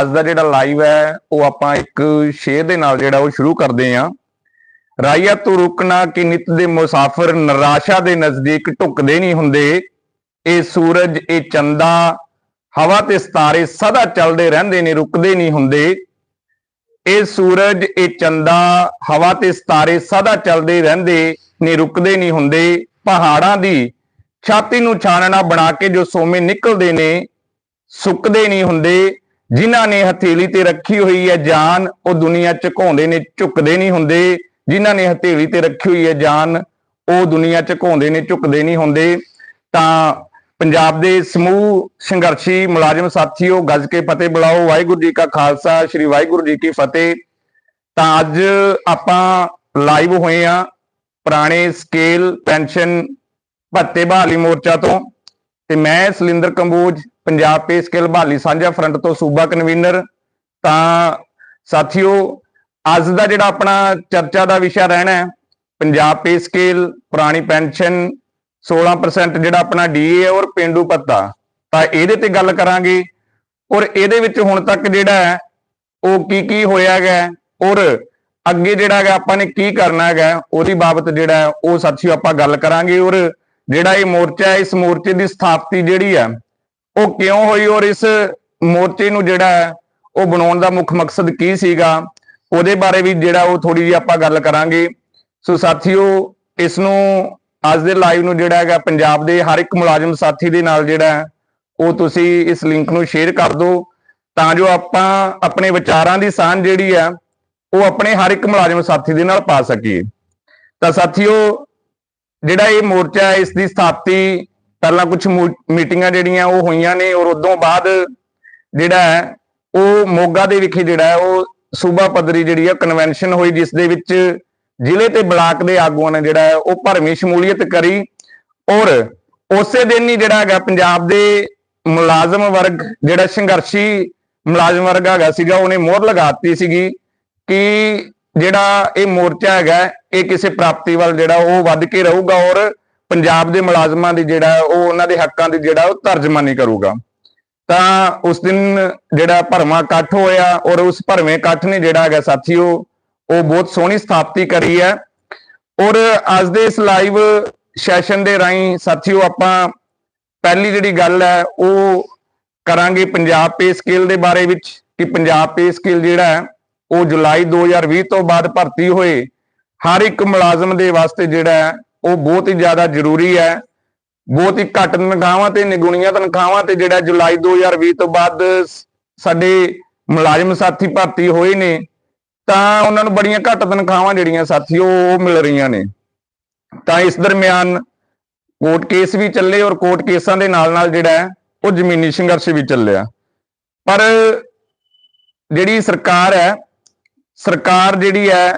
ਅੱਜ ਦਾ ਜਿਹੜਾ ਲਾਈਵ ਹੈ, ਉਹ ਆਪਾਂ ਇੱਕ ਸ਼ੇਰ ਦੇ ਨਾਲ ਜਿਹੜਾ ਉਹ ਸ਼ੁਰੂ ਕਰਦੇ ਆਂ ਰਾਇਆ ਤੋਂ ਰੁਕਣਾ ਕਿ ਨਿਤ ਦੇ ਮੁਸਾਫਰ ਨਿਰਾਸ਼ਾ ਦੇ ਨਜ਼ਦੀਕ ਢੁਕਦੇ ਨਹੀਂ ਹੁੰਦੇ। ਇਹ ਸੂਰਜ, ਇਹ ਚੰਦਾ, ਹਵਾ ਤੇ ਸਿਤਾਰੇ ਸਦਾ ਚੱਲਦੇ ਰਹਿੰਦੇ ਨੇ, ਰੁਕਦੇ ਨਹੀਂ ਹੁੰਦੇ। ਇਹ ਸੂਰਜ, ਇਹ ਚੰਦਾ, ਹਵਾ ਤੇ ਸਿਤਾਰੇ ਸਦਾ ਚੱਲਦੇ ਰਹਿੰਦੇ ਨੇ, ਰੁਕਦੇ ਨਹੀਂ ਹੁੰਦੇ। ਪਹਾੜਾਂ ਦੀ ਛਾਤੀ ਨੂੰ ਛਾਨਣਾ ਬਣਾ ਕੇ ਜੋ ਸੋਮੇ ਨਿਕਲਦੇ ਨੇ, ਸੁੱਕਦੇ ਨਹੀਂ ਹੁੰਦੇ। ਜਿਨ੍ਹਾਂ ਨੇ ਹਥੇਲੀ ਤੇ ਰੱਖੀ ਹੋਈ ਹੈ ਜਾਨ, ਉਹ ਦੁਨੀਆ ਝੁਕਾਉਂਦੇ ਨੇ, ਝੁਕਦੇ ਨਹੀਂ ਹੁੰਦੇ। ਜਿਨ੍ਹਾਂ ਨੇ ਹਥੇਲੀ ਤੇ ਰੱਖੀ ਹੋਈ ਹੈ ਜਾਨ, ਉਹ ਦੁਨੀਆ ਝੁਕਾਉਂਦੇ ਨੇ, ਝੁਕਦੇ ਨਹੀਂ ਹੁੰਦੇ। ਤਾਂ ਪੰਜਾਬ ਦੇ ਸਮੂਹ ਸੰਘਰਸ਼ੀ ਮੁਲਾਜ਼ਮ ਸਾਥੀਓ, ਗੱਜ ਕੇ ਫਤਿਹ ਬੁਲਾਓ। ਵਾਹਿਗੁਰੂ ਜੀ ਕਾ ਖਾਲਸਾ, ਸ੍ਰੀ ਵਾਹਿਗੁਰੂ ਜੀ ਕੀ ਫਤਿਹ। ਤਾਂ ਅੱਜ ਆਪਾਂ ਲਾਈਵ ਹੋਏ ਆ ਪੁਰਾਣੇ ਸਕੇਲ ਪੈਨਸ਼ਨ ਭੱਤੇ ਬਹਾਲੀ ਮੋਰਚਾ ਤੋਂ। ਤੇ ਮੈਂ ਸਲਿੰਦਰ ਕੰਬੋਜ ਪੰਜਾਬ ਪੇ ਸਕੇਲ ਬਹਾਲੀ ਸਾਂਝਾ ਫਰੰਟ ਤੋਂ ਸੂਬਾ ਕਨਵੀਨਰ ਤਾਂ ਸਾਥੀਓ, ਅੱਜ ਦਾ ਜਿਹੜਾ ਆਪਣਾ ਚਰਚਾ ਦਾ ਵਿਸ਼ਾ ਰਹਿਣਾ ਹੈ, ਪੰਜਾਬ ਪੇ ਸਕੇਲ ਪੁਰਾਣੀ ਪੈਨਸ਼ਨ 16% ਜਿਹੜਾ ਆਪਣਾ ਡੀਏ ਔਰ ਪਿੰਡੂ ਪੱਤਾ ਤਾਂ ਇਹਦੇ ਤੇ ਗੱਲ ਕਰਾਂਗੇ। ਔਰ ਇਹਦੇ ਵਿੱਚ ਹੁਣ ਤੱਕ ਜਿਹੜਾ ਹੈ, ਉਹ ਕੀ ਕੀ ਹੋਇਆ ਹੈਗਾ ਔਰ ਅੱਗੇ ਜਿਹੜਾ ਹੈਗਾ ਆਪਾਂ ਨੇ ਕੀ ਕਰਨਾ ਹੈਗਾ ਉਹਦੀ ਬਾਬਤ ਜਿਹੜਾ ਹੈ, ਉਹ ਸਾਥੀਓ ਆਪਾਂ ਗੱਲ ਕਰਾਂਗੇ। ਔਰ ਜਿਹੜਾ ਇਹ ਮੋਰਚਾ ਹੈ, ਇਸ ਮੋਰਚੇ ਦੀ ਸਥਾਪਤੀ ਜਿਹੜੀ ਹੈ ਉਹ ਕਿਉਂ ਹੋਈ ਔਰ ਇਸ ਮੋਰਚੇ ਨੂੰ ਜਿਹੜਾ ਹੈ, ਉਹ ਬਣਾਉਣ ਦਾ ਮੁੱਖ ਮਕਸਦ ਕੀ ਸੀਗਾ? ਉਹਦੇ ਬਾਰੇ ਵੀ ਜਿਹੜਾ ਉਹ ਥੋੜੀ ਜਿਹੀ ਆਪਾਂ ਗੱਲ ਕਰਾਂਗੇ। ਸੋ ਸਾਥੀਓ, ਇਸ ਨੂੰ ਅੱਜ ਦੇ ਲਾਈਵ ਨੂੰ ਜਿਹੜਾ ਹੈਗਾ ਪੰਜਾਬ ਦੇ ਹਰ ਇੱਕ ਮੁਲਾਜ਼ਮ ਸਾਥੀ ਦੇ ਨਾਲ ਜਿਹੜਾ ਉਹ ਤੁਸੀਂ ਇਸ ਲਿੰਕ ਨੂੰ ਸ਼ੇਅਰ ਕਰ ਦਿਓ। ਤਾਂ ਜੋ ਆਪਾਂ ਆਪਣੇ ਵਿਚਾਰਾਂ ਦੀ ਸਾਂਝ ਜਿਹੜੀ ਹੈ, ਉਹ ਆਪਣੇ ਹਰ ਇੱਕ ਮੁਲਾਜ਼ਮ ਸਾਥੀ ਦੇ ਨਾਲ ਪਾ ਸਕੀਏ। ਤਾਂ ਸਾਥੀਓ, ਜਿਹੜਾ ਇਹ ਮੋਰਚਾ ਇਸ ਦੀ ਸਥਾਪਤੀ ਪਹਿਲਾਂ ਕੁਝ ਮੀਟਿੰਗਾਂ ਜਿਹੜੀਆਂ ਉਹ ਹੋਈਆਂ ਨੇ ਔਰ ਉਦੋਂ ਬਾਅਦ ਜਿਹੜਾ ਹੈ, ਉਹ ਮੋਗਾ ਦੇ ਵਿਖੇ ਜਿਹੜਾ ਹੈ, ਉਹ ਸੂਬਾ ਪੱਧਰੀ ਜਿਹੜੀ ਹੈ ਕਨਵੈਨਸ਼ਨ ਹੋਈ, ਜਿਸ ਦੇ ਵਿੱਚ ਜ਼ਿਲ੍ਹੇ ਤੇ ਬਲਾਕ ਦੇ ਆਗੂਆਂ ਨੇ ਜਿਹੜਾ ਹੈ, ਉਹ ਭਰਵੀਂ ਸ਼ਮੂਲੀਅਤ ਕਰੀ ਔਰ ਉਸੇ ਦਿਨ ਹੀ ਜਿਹੜਾ ਹੈਗਾ ਪੰਜਾਬ ਦੇ ਮੁਲਾਜ਼ਮ ਵਰਗ, ਜਿਹੜਾ ਸੰਘਰਸ਼ੀ ਮੁਲਾਜ਼ਮ ਵਰਗ ਹੈਗਾ ਸੀਗਾ, ਉਹਨੇ ਮੋਹਰ ਲਗਾਤੀ ਸੀਗੀ ਕਿ ਜਿਹੜਾ ਇਹ ਮੋਰਚਾ ਹੈਗਾ, ਇਹ ਕਿਸੇ ਪ੍ਰਾਪਤੀ ਵੱਲ ਜਿਹੜਾ ਉਹ ਵੱਧ ਕੇ ਰਹੂਗਾ ਔਰ ਪੰਜਾਬ ਦੇ ਮੁਲਾਜ਼ਮਾਂ ਦੀ ਜਿਹੜਾ ਉਹ ਉਹਨਾਂ ਦੇ ਹੱਕਾਂ ਦੀ ਜਿਹੜਾ ਉਹ ਤਰਜਮਾਨੀ ਕਰੂਗਾ। ਤਾਂ ਉਸ ਦਿਨ ਜਿਹੜਾ ਭਰਵਾਂ ਇਕੱਠ ਹੋਇਆ ਔਰ ਉਸ ਭਰਵੇਂ ਇਕੱਠ ਨੇ ਜਿਹੜਾ ਹੈਗਾ ਸਾਥੀਓ, ਉਹ ਬਹੁਤ ਸੋਹਣੀ ਸਥਾਪਤੀ ਕਰੀ ਹੈ। ਔਰ ਅੱਜ ਦੇ ਇਸ ਲਾਈਵ ਸੈਸ਼ਨ ਦੇ ਰਾਹੀਂ ਸਾਥੀਓ ਆਪਾਂ ਪਹਿਲੀ ਜਿਹੜੀ ਗੱਲ ਹੈ, ਉਹ ਕਰਾਂਗੇ ਪੰਜਾਬ ਪੇ ਸਕੇਲ ਦੇ ਬਾਰੇ ਵਿੱਚ ਕਿ ਪੰਜਾਬ ਪੇ ਸਕੇਲ ਜਿਹੜਾ ਹੈ, ਉਹ ਜੁਲਾਈ 2020 ਤੋਂ ਬਾਅਦ ਭਰਤੀ ਹੋਏ ਹਰ ਇੱਕ ਮੁਲਾਜ਼ਮ ਦੇ ਵਾਸਤੇ ਜਿਹੜਾ ਹੈ ਉਹ ਬਹੁਤ ਹੀ ਜ਼ਿਆਦਾ ਜ਼ਰੂਰੀ ਹੈ। ਬਹੁਤ ਹੀ ਘੱਟ ਤਨਖਾਹਾਂ ਤੇ ਨਿਗੁਣੀਆਂ ਤਨਖਾਹਾਂ ਤੇ ਜਿਹੜਾ ਜੁਲਾਈ 2020 ਤੋਂ ਬਾਅਦ ਸਾਡੇ ਮੁਲਾਜ਼ਮ ਸਾਥੀ ਭਰਤੀ ਹੋਏ ਨੇ, ਤਾਂ ਉਹਨਾਂ ਨੂੰ ਬੜੀਆਂ ਘੱਟ ਤਨਖਾਹਾਂ ਜਿਹੜੀਆਂ ਸਾਥੀ ਉਹ ਮਿਲ ਰਹੀਆਂ ਨੇ। ਤਾਂ ਇਸ ਦਰਮਿਆਨ ਕੋਰਟ ਕੇਸ ਵੀ ਚੱਲੇ ਔਰ ਕੋਰਟ ਕੇਸਾਂ ਦੇ ਨਾਲ ਨਾਲ ਜਿਹੜਾ ਉਹ ਜ਼ਮੀਨੀ ਸੰਘਰਸ਼ ਵੀ ਚੱਲਿਆ। ਪਰ ਜਿਹੜੀ ਸਰਕਾਰ ਹੈ, ਸਰਕਾਰ ਜਿਹੜੀ ਹੈ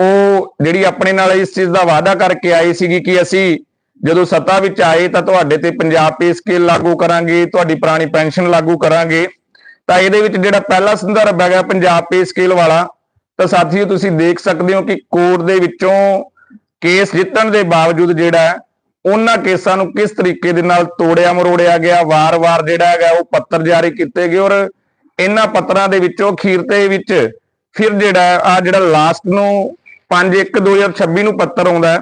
ਉਹ ਜਿਹੜੀ ਆਪਣੇ ਨਾਲ ਇਸ ਚੀਜ਼ ਦਾ ਵਾਅਦਾ ਕਰਕੇ ਆਈ ਸੀਗੀ ਕਿ ਅਸੀਂ ਜਦੋਂ ਸੱਤਾ ਵਿੱਚ ਆਏ ਤਾਂ ਤੁਹਾਡੇ ਤੇ ਪੰਜਾਬ ਪੇ ਸਕੇਲ ਲਾਗੂ ਕਰਾਂਗੇ, ਤੁਹਾਡੀ ਪੁਰਾਣੀ ਪੈਨਸ਼ਨ ਲਾਗੂ ਕਰਾਂਗੇ, ਤਾਂ ਇਹਦੇ ਵਿੱਚ ਜਿਹੜਾ ਪਹਿਲਾ ਸੰਦਰਭ ਹੈਗਾ ਪੰਜਾਬ ਪੇ ਸਕੇਲ ਵਾਲਾ, ਤਾਂ ਸਾਥੀਓ ਤੁਸੀਂ ਦੇਖ ਸਕਦੇ ਹੋ ਕਿ ਕੋਰਟ ਦੇ ਵਿੱਚੋਂ ਕੇਸ ਜਿੱਤਣ ਦੇ ਬਾਵਜੂਦ ਜਿਹੜਾ ਉਹਨਾਂ ਕੇਸਾਂ ਨੂੰ ਕਿਸ ਤਰੀਕੇ ਦੇ ਨਾਲ ਤੋੜਿਆ ਮਰੋੜਿਆ ਗਿਆ, ਵਾਰ-ਵਾਰ ਜਿਹੜਾ ਹੈਗਾ ਉਹ ਪੱਤਰ ਜਾਰੀ ਕੀਤੇ ਗਏ ਔਰ ਇਹਨਾਂ ਪੱਤਰਾਂ ਦੇ ਵਿੱਚੋਂ ਅਖੀਰ ਤੇ ਵਿੱਚ ਫਿਰ ਜਿਹੜਾ ਆ ਜਿਹੜਾ ਲਾਸਟ ਨੂੰ 5/1/2026 ਨੂੰ ਪੱਤਰ ਆਉਂਦਾ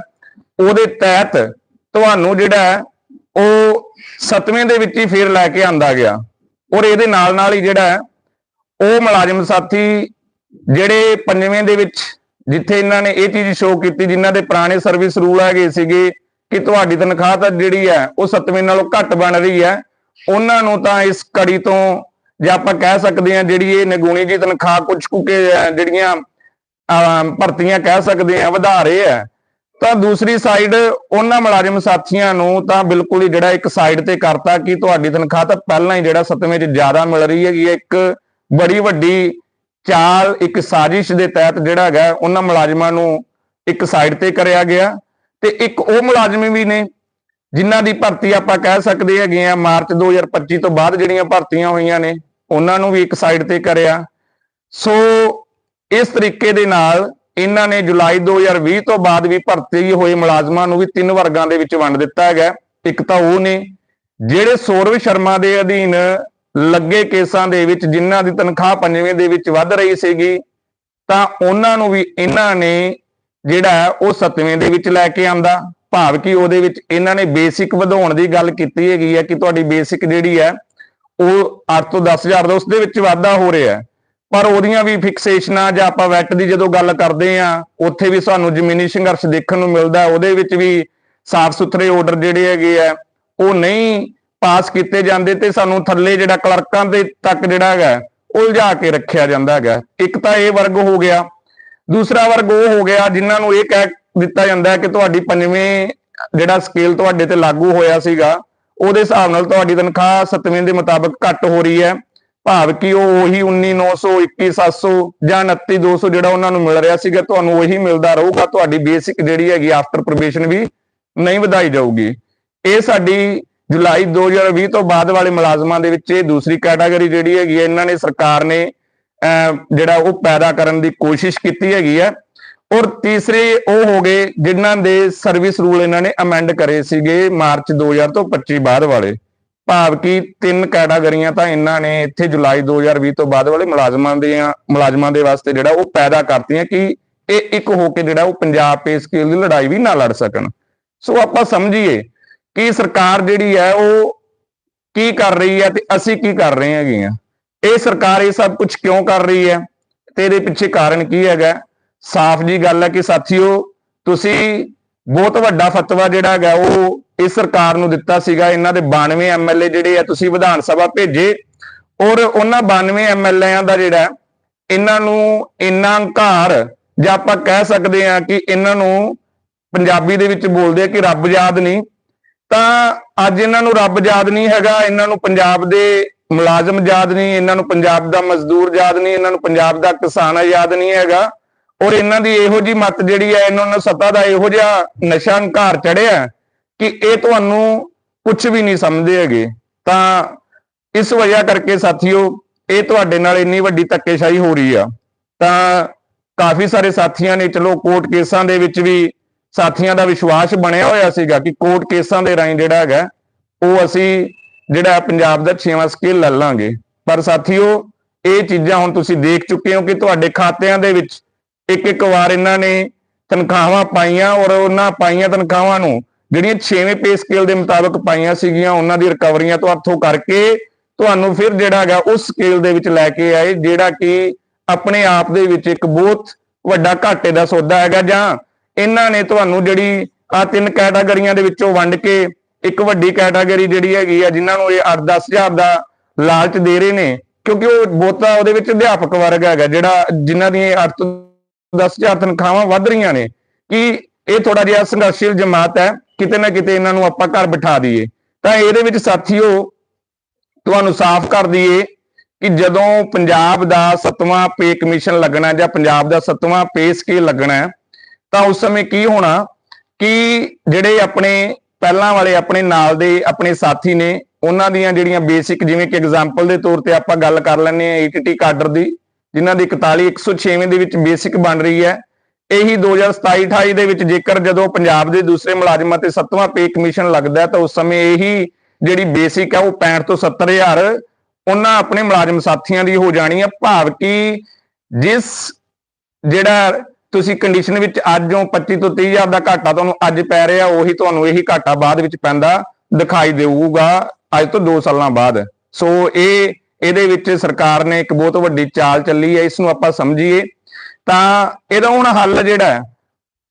ਉਹਦੇ ਤਹਿਤ ਤੁਹਾਨੂੰ ਜਿਹੜਾ ਉਹ ਸਤਵੇਂ ਦੇ ਵਿੱਚ ਹੀ ਫੇਰ ਲੈ ਕੇ ਆਂਦਾ ਗਿਆ। ਔਰ ਇਹਦੇ ਨਾਲ ਨਾਲ ਹੀ ਜਿਹੜਾ ਉਹ ਮੁਲਾਜ਼ਮ ਸਾਥੀ ਜਿਹੜੇ ਪੰਜਵੇਂ ਦੇ ਵਿੱਚ, ਜਿੱਥੇ ਇਹਨਾਂ ਨੇ ਇਹ ਚੀਜ਼ ਸ਼ੋਅ ਕੀਤੀ, ਜਿਨ੍ਹਾਂ ਦੇ ਪੁਰਾਣੇ ਸਰਵਿਸ ਰੂਲ ਹੈਗੇ ਸੀਗੇ ਕਿ ਤੁਹਾਡੀ ਤਨਖਾਹ ਤਾਂ ਜਿਹੜੀ ਹੈ, ਉਹ ਸਤਵੇਂ ਨਾਲੋਂ ਘੱਟ ਬਣ ਰਹੀ ਹੈ। ਉਹਨਾਂ ਨੂੰ ਤਾਂ ਇਸ ਕੜੀ ਤੋਂ ਜੇ ਆਪਾਂ ਕਹਿ ਸਕਦੇ ਹਾਂ, ਜਿਹੜੀ ਇਹ ਨਿਗੂਣੀ ਜੀ ਤਨਖਾਹ ਕੁਝ ਕੁ, ਜਿਹੜੀਆਂ ਭਰਤੀਆਂ ਕਹਿ ਸਕਦੇ ਆ ਵਧਾ ਰਹੇ ਆ। ਤਾਂ ਦੂਸਰੀ ਸਾਈਡ ਉਹਨਾਂ ਮੁਲਾਜ਼ਮ ਸਾਥੀਆਂ ਨੂੰ ਤਾਂ ਬਿਲਕੁਲ ਹੀ ਜਿਹੜਾ ਇੱਕ ਸਾਈਡ ਤੇ ਕਰਤਾ ਕਿ ਤੁਹਾਡੀ ਤਨਖਾਹ ਤਾਂ ਪਹਿਲਾਂ ਹੀ ਜਿਹੜਾ ਸਤਵੇਂ 'ਚ ਜ਼ਿਆਦਾ ਮਿਲ ਰਹੀ ਹੈਗੀ ਹੈ। ਇੱਕ ਬੜੀ ਵੱਡੀ ਚਾਲ, ਇੱਕ ਸਾਜ਼ਿਸ਼ ਦੇ ਤਹਿਤ ਜਿਹੜਾ ਹੈਗਾ, ਉਹਨਾਂ ਮੁਲਾਜ਼ਮਾਂ ਨੂੰ ਇੱਕ ਸਾਈਡ ਤੇ ਕਰਿਆ ਗਿਆ। ਤੇ ਇੱਕ ਉਹ ਮੁਲਾਜ਼ਮ ਵੀ ਨੇ ਜਿਨ੍ਹਾਂ ਦੀ ਭਰਤੀ ਆਪਾਂ ਕਹਿ ਸਕਦੇ ਹੈਗੇ ਆ, ਮਾਰਚ 2025 ਤੋਂ ਬਾਅਦ ਜਿਹੜੀਆਂ ਭਰਤੀਆਂ ਹੋਈਆਂ ਨੇ, ਉਹਨਾਂ ਨੂੰ ਵੀ ਇੱਕ ਸਾਈਡ ਤੇ ਕਰਿਆ। ਸੋ ਇਸ ਤਰੀਕੇ ਦੇ ਨਾਲ ਇਹਨਾਂ ਨੇ ਜੁਲਾਈ 2020 ਤੋਂ ਬਾਅਦ ਵੀ ਭਰਤੀ ਹੋਏ ਮੁਲਾਜ਼ਮਾਂ ਨੂੰ ਵੀ ਤਿੰਨ ਵਰਗਾਂ ਦੇ ਵਿੱਚ ਵੰਡ ਦਿੱਤਾ ਹੈਗਾ। ਇੱਕ ਤਾਂ ਉਹ ਨੇ, ਜਿਹੜੇ ਸੌਰਵ ਸ਼ਰਮਾ ਦੇ ਅਧੀਨ ਲੱਗੇ ਕੇਸਾਂ ਦੇ ਵਿੱਚ, ਜਿਨ੍ਹਾਂ ਦੀ ਤਨਖਾਹ ਪੰਜਵੇਂ ਦੇ ਵਿੱਚ ਵੱਧ ਰਹੀ ਸੀਗੀ, ਤਾਂ ਉਹਨਾਂ ਨੂੰ ਵੀ ਇਹਨਾਂ ਨੇ ਜਿਹੜਾ ਹੈ ਉਹ ਸੱਤਵੇਂ ਦੇ ਵਿੱਚ ਲੈ ਕੇ ਆਂਦਾ। ਭਾਵ ਕਿ ਉਹਦੇ ਵਿੱਚ ਇਹਨਾਂ ਨੇ ਬੇਸਿਕ ਵਧਾਉਣ ਦੀ ਗੱਲ ਕੀਤੀ ਹੈਗੀ ਹੈ ਕਿ ਤੁਹਾਡੀ ਬੇਸਿਕ ਜਿਹੜੀ ਹੈ, ਉਹ 8 ਤੋਂ 10000 ਦਾ ਉਸ ਦੇ ਵਿੱਚ ਵਾਧਾ ਹੋ ਰਿਹਾ ਹੈ। ਪਰ ਉਹਦੀਆਂ ਵੀ ਫਿਕਸੇਸ਼ਨਾਂ ਜਾਂ ਆਪਾਂ ਵੈਟ ਦੀ ਜਦੋਂ ਗੱਲ ਕਰਦੇ ਆ, ਉੱਥੇ ਵੀ ਸਾਨੂੰ ਜ਼ਮੀਨੀ ਸੰਘਰਸ਼ ਦੇਖਣ ਨੂੰ ਮਿਲਦਾ ਉਹਦੇ ਵਿੱਚ ਵੀ ਸਾਫ਼ ਸੁਥਰੇ ਆਰਡਰ ਜਿਹੜੇ ਹੈਗੇ ਆ, ਉਹ ਨਹੀਂ ਪਾਸ ਕੀਤੇ ਜਾਂਦੇ ਤੇ ਸਾਨੂੰ ਥੱਲੇ ਜਿਹੜਾ ਕਲਰਕਾਂ ਦੇ ਤੱਕ ਜਿਹੜਾ ਹੈਗਾ ਉਲਝਾ ਕੇ ਰੱਖਿਆ ਜਾਂਦਾ ਹੈਗਾ। ਇੱਕ ਤਾਂ ਇਹ ਵਰਗ ਹੋ ਗਿਆ। ਦੂਸਰਾ ਵਰਗ ਉਹ ਹੋ ਗਿਆ ਜਿਨ੍ਹਾਂ ਨੂੰ ਇਹ ਕਹਿ ਦਿੱਤਾ ਜਾਂਦਾ ਹੈ ਕਿ ਤੁਹਾਡੀ ਪੰਜਵੇਂ ਜਿਹੜਾ ਸਕੇਲ ਤੁਹਾਡੇ ਤੇ ਲਾਗੂ ਹੋਇਆ ਸੀਗਾ, ਉਹਦੇ ਹਿਸਾਬ ਨਾਲ ਤੁਹਾਡੀ ਤਨਖਾਹ ਸੱਤਵੇਂ ਦੇ ਮੁਤਾਬਕ ਘੱਟ ਹੋ ਰਹੀ ਹੈ। ਭਾਵ ਕਿ ਉਹ ਉਹੀ 19900 21700 ਜਾਂ 29200 ਜਿਹੜਾ ਉਹਨਾਂ ਨੂੰ ਮਿਲ ਰਿਹਾ ਸੀਗਾ ਤੁਹਾਨੂੰ ਉਹੀ ਮਿਲਦਾ ਰਹੂਗਾ। ਤੁਹਾਡੀ ਬੇਸਿਕ ਜਿਹੜੀ ਹੈਗੀ ਆਫਟਰ ਪ੍ਰੋਬੇਸ਼ਨ ਵੀ ਨਹੀਂ ਵਧਾਈ ਜਾਊਗੀ। ਇਹ ਸਾਡੀ ਜੁਲਾਈ 2020 ਤੋਂ ਬਾਅਦ ਵਾਲੇ ਮੁਲਾਜ਼ਮਾਂ ਦੇ ਵਿੱਚ ਇਹ ਦੂਸਰੀ ਕੈਟਾਗਰੀ ਜਿਹੜੀ ਹੈਗੀ ਹੈ ਇਹਨਾਂ ਨੇ ਸਰਕਾਰ ਨੇ ਅਹ, ਜਿਹੜਾ ਉਹ ਪੈਦਾ ਕਰਨ ਦੀ ਕੋਸ਼ਿਸ਼ ਕੀਤੀ ਹੈਗੀ ਹੈ ਔਰ ਤੀਸਰੇ ਉਹ ਹੋ ਗਏ ਜਿਨ੍ਹਾਂ ਦੇ ਸਰਵਿਸ ਰੂਲ ਇਹਨਾਂ ਨੇ ਅਮੈਂਡ ਕਰੇ ਸੀਗੇ ਮਾਰਚ 2000 ਤੋਂ 25 ਬਾਅਦ ਵਾਲੇ। ਭਾਵ ਕਿ ਤਿੰਨ ਕੈਟਾਗਰੀਆਂ ਤਾਂ ਇਹਨਾਂ ਨੇ ਇੱਥੇ ਜੁਲਾਈ 2020 ਤੋਂ ਬਾਅਦ ਵਾਲੇ ਮੁਲਾਜ਼ਮਾਂ ਦੇ ਮੁਲਾਜ਼ਮਾਂ ਦੇ ਵਾਸਤੇ ਜਿਹੜਾ ਉਹ ਪੈਦਾ ਕਰਤੀਆਂ ਕਿ ਇਹ ਇੱਕ ਹੋ ਕੇ ਜਿਹੜਾ ਉਹ ਪੰਜਾਬ ਪੇ ਸਕੇਲ ਦੀ ਲੜਾਈ ਵੀ ਨਾ ਲੜ ਸਕਣ। ਸੋ ਆਪਾਂ ਸਮਝੀਏ ਕਿ ਸਰਕਾਰ ਜਿਹੜੀ ਹੈ ਉਹ ਕੀ ਕਰ ਰਹੀ ਹੈ ਤੇ ਅਸੀਂ ਕੀ ਕਰ ਰਹੇ ਹੈਗੇ ਆ ਇਹ ਸਰਕਾਰ ਇਹ ਸਭ ਕੁਝ ਕਿਉਂ ਕਰ ਰਹੀ ਹੈ? ਤੇ ਇਹਦੇ ਪਿੱਛੇ ਕਾਰਨ ਕੀ ਹੈਗਾ? ਸਾਫ਼ ਜੀ ਗੱਲ ਹੈ ਕਿ ਸਾਥੀਓ, ਤੁਸੀਂ ਬਹੁਤ ਵੱਡਾ ਫਤਵਾ ਜਿਹੜਾ ਹੈਗਾ ਉਹ ਇਸ ਸਰਕਾਰ ਨੂੰ ਦਿੱਤਾ ਸੀਗਾ, ਇਹਨਾਂ ਦੇ 92 ਐਮਐਲਏ ਜਿਹੜੇ ਆ, ਤੁਸੀਂ ਵਿਧਾਨ ਸਭਾ ਭੇਜੇ ਔਰ ਉਹਨਾਂ 92 ਐਮਐਲਏਆਂ ਦਾ ਜਿਹੜਾ, ਇਹਨਾਂ ਨੂੰ ਇੰਨਾ ਹੰਕਾਰ ਜਾਂ ਆਪਾਂ ਕਹਿ ਸਕਦੇ ਆ ਕਿ ਇਹਨਾਂ ਨੂੰ ਪੰਜਾਬੀ ਦੇ ਵਿੱਚ ਬੋਲਦੇ ਆ ਕਿ ਰੱਬ ਯਾਦ ਨਹੀਂ, ਤਾਂ ਅੱਜ ਇਹਨਾਂ ਨੂੰ ਰੱਬ ਯਾਦ ਨਹੀਂ ਹੈਗਾ, ਇਹਨਾਂ ਨੂੰ ਪੰਜਾਬ ਦੇ ਮੁਲਾਜ਼ਮ ਯਾਦ ਨਹੀਂ, ਇਹਨਾਂ ਨੂੰ ਪੰਜਾਬ ਦਾ ਮਜ਼ਦੂਰ ਯਾਦ ਨਹੀਂ, ਇਹਨਾਂ ਨੂੰ ਪੰਜਾਬ ਦਾ ਕਿਸਾਨ ਯਾਦ ਨਹੀਂ ਹੈਗਾ ਔਰ ਇਹਨਾਂ ਦੀ ਇਹੋ ਜੀ ਮਤ ਜਿਹੜੀ ਹੈ, ਇਹਨਾਂ ਨੂੰ ਸੱਤਾ ਦਾ ਇਹੋ ਜਿਹਾ ਨਸ਼ਾ ਹੰਕਾਰ ਚੜਿਆ ਕਿ ਇਹ ਤੁਹਾਨੂੰ ਕੁਝ ਵੀ ਨਹੀਂ ਸਮਝਦੇ ਹੈਗੇ, ਤਾਂ ਇਸ ਵਜ੍ਹਾ ਕਰਕੇ ਸਾਥੀਓ, ਇਹ ਤੁਹਾਡੇ ਨਾਲ ਇੰਨੀ ਵੱਡੀ ਧੱਕੇਸ਼ਾਹੀ ਹੋ ਰਹੀ ਆ। ਤਾਂ ਕਾਫੀ ਸਾਰੇ ਸਾਥੀਆਂ ਨੇ, ਚਲੋ ਕੋਰਟ ਕੇਸਾਂ ਦੇ ਵਿੱਚ ਵੀ ਸਾਥੀਆਂ ਦਾ ਵਿਸ਼ਵਾਸ ਬਣਿਆ ਹੋਇਆ ਸੀਗਾ ਕਿ ਕੋਰਟ ਕੇਸਾਂ ਦੇ ਰਾਹੀਂ ਜਿਹੜਾ ਹੈਗਾ, ਉਹ ਅਸੀਂ ਜਿਹੜਾ ਪੰਜਾਬ ਦਾ 6ਵਾਂ ਸਕੇਲ ਲੈ ਲਾਂਗੇ। ਪਰ ਸਾਥੀਓ, ਇਹ ਚੀਜ਼ਾਂ ਹੁਣ ਤੁਸੀਂ ਦੇਖ ਚੁੱਕੇ ਹੋ ਕਿ ਤੁਹਾਡੇ ਖਾਤਿਆਂ ਦੇ ਵਿੱਚ ਇੱਕ ਇੱਕ ਵਾਰ ਇਹਨਾਂ ਨੇ ਤਨਖਾਹਾਂ ਪਾਈਆਂ ਔਰ ਉਹਨਾਂ ਪਾਈਆਂ ਤਨਖਾਹਾਂ ਨੂੰ ਜਿਹੜੀਆਂ 6ਵੇਂ ਪੇ ਸਕੇਲ ਦੇ ਮੁਤਾਬਕ ਪਾਈਆਂ ਸੀਗੀਆਂ, ਉਹਨਾਂ ਦੀ ਰਿਕਵਰੀਆਂ ਤੋਂ ਹੱਥੋਂ ਕਰਕੇ ਤੁਹਾਨੂੰ ਫਿਰ ਜਿਹੜਾ ਹੈਗਾ ਉਸ ਸਕੇਲ ਦੇ ਵਿੱਚ ਲੈ ਕੇ ਆਏ, ਜਿਹੜਾ ਕਿ ਆਪਣੇ ਆਪ ਦੇ ਵਿੱਚ ਇੱਕ ਬਹੁਤ ਵੱਡਾ ਘਾਟੇ ਦਾ ਸੌਦਾ ਹੈਗਾ ਜਾਂ ਇਹਨਾਂ ਨੇ ਤੁਹਾਨੂੰ ਜਿਹੜੀ ਆ ਤਿੰਨ ਕੈਟਾਗਰੀਆਂ ਦੇ ਵਿੱਚੋਂ ਵੰਡ ਕੇ ਇੱਕ ਵੱਡੀ ਕੈਟਾਗਰੀ ਜਿਹੜੀ ਹੈਗੀ ਆ, ਜਿਨ੍ਹਾਂ ਨੂੰ ਇਹ 8-10000 ਦਾ ਲਾਲਚ ਦੇ ਰਹੇ ਨੇ, ਕਿਉਂਕਿ ਉਹ ਬਹੁਤਾ ਉਹਦੇ ਵਿੱਚ ਅਧਿਆਪਕ ਵਰਗ ਹੈਗਾ, ਜਿਹੜਾ ਜਿਨ੍ਹਾਂ ਦੀ 8 ਤੋਂ 10000 ਤਨਖਾਹਾਂ ਵੱਧ ਰਹੀਆਂ ਨੇ, ਕਿ ਇਹ ਥੋੜਾ ਜਿਹਾ ਸੰਘਰਸ਼ੀਲ ਜਮਾਤ ਹੈ। ਕਿਤੇ ਨਾ ਕਿਤੇ ਇਹਨਾਂ ਨੂੰ ਆਪਾਂ ਘਰ ਬਿਠਾ ਦਈਏ। ਤਾਂ ਇਹਦੇ ਵਿੱਚ ਸਾਥੀਓ, ਤੁਹਾਨੂੰ ਸਾਫ਼ ਕਰ ਦਈਏ ਕਿ ਜਦੋਂ ਪੰਜਾਬ ਦਾ ਸੱਤਵਾਂ ਪੇ ਕਮਿਸ਼ਨ ਲੱਗਣਾ ਜਾਂ ਪੰਜਾਬ ਦਾ ਸੱਤਵਾਂ ਪੇ ਸਕੇਲ ਲੱਗਣਾ ਤਾਂ ਉਸ ਸਮੇਂ ਕੀ ਹੋਣਾ ਕਿ ਜਿਹੜੇ ਆਪਣੇ ਪਹਿਲਾਂ ਵਾਲੇ, ਆਪਣੇ ਨਾਲ ਦੇ, ਆਪਣੇ ਸਾਥੀ ਨੇ, ਉਹਨਾਂ ਦੀਆਂ ਜਿਹੜੀਆਂ ਬੇਸਿਕ ਜਿਵੇਂ ਕਿ ਐਗਜ਼ਾਮਪਲ ਦੇ ਤੌਰ ਤੇ ਆਪਾਂ ਗੱਲ ਕਰ ਲੈਂਦੇ ਆ ਈਟੀਟੀ ਕਾਡਰ ਦੀ, ਜਿਨ੍ਹਾਂ ਦੀ 41 106ਵੇਂ ਦੇ ਵਿੱਚ ਬੇਸਿਕ ਬਣ ਰਹੀ ਹੈ। ਇਹੀ 2027 28 ਦੇ ਵਿੱਚ ਜੇਕਰ ਜਦੋਂ ਪੰਜਾਬ ਦੇ ਦੂਸਰੇ ਮੁਲਾਜ਼ਮਾਂ ਤੇ ਸੱਤਵਾਂ ਪੇ ਕਮਿਸ਼ਨ ਲੱਗਦਾ ਤਾਂ ਉਸ ਸਮੇਂ ਇਹੀ ਜਿਹੜੀ ਬੇਸਿਕ ਹੈ ਉਹ 65 ਤੋਂ 70000 ਉਹਨਾਂ ਆਪਣੇ ਮੁਲਾਜ਼ਮ ਸਾਥੀਆਂ ਦੀ ਹੋ ਜਾਣੀ ਹੈ ਭਾਵ ਕਿ ਜਿਸ ਜਿਹੜਾ ਤੁਸੀਂ ਕੰਡੀਸ਼ਨ ਵਿੱਚ ਅੱਜ ਹੋ 25 ਤੋਂ 30000 ਦਾ ਘਾਟਾ ਤੁਹਾਨੂੰ ਅੱਜ ਪੈ ਰਿਹਾ, ਉਹੀ ਤੁਹਾਨੂੰ ਇਹੀ ਘਾਟਾ ਬਾਅਦ ਵਿੱਚ ਪੈਂਦਾ, ਦਿਖਾਈ ਦੇਊਗਾ ਅੱਜ ਤੋਂ 2 ਸਾਲਾਂ ਬਾਅਦ। ਸੋ ਇਹ, ਇਹਦੇ ਵਿੱਚ ਸਰਕਾਰ ਨੇ ਇੱਕ ਬਹੁਤ ਵੱਡੀ ਚਾਲ ਚੱਲੀ ਹੈ, ਇਸ ਨੂੰ ਆਪਾਂ ਸਮਝੀਏ। ਤਾਂ ਇਹਦਾ ਹੁਣ ਹੱਲ ਜਿਹੜਾ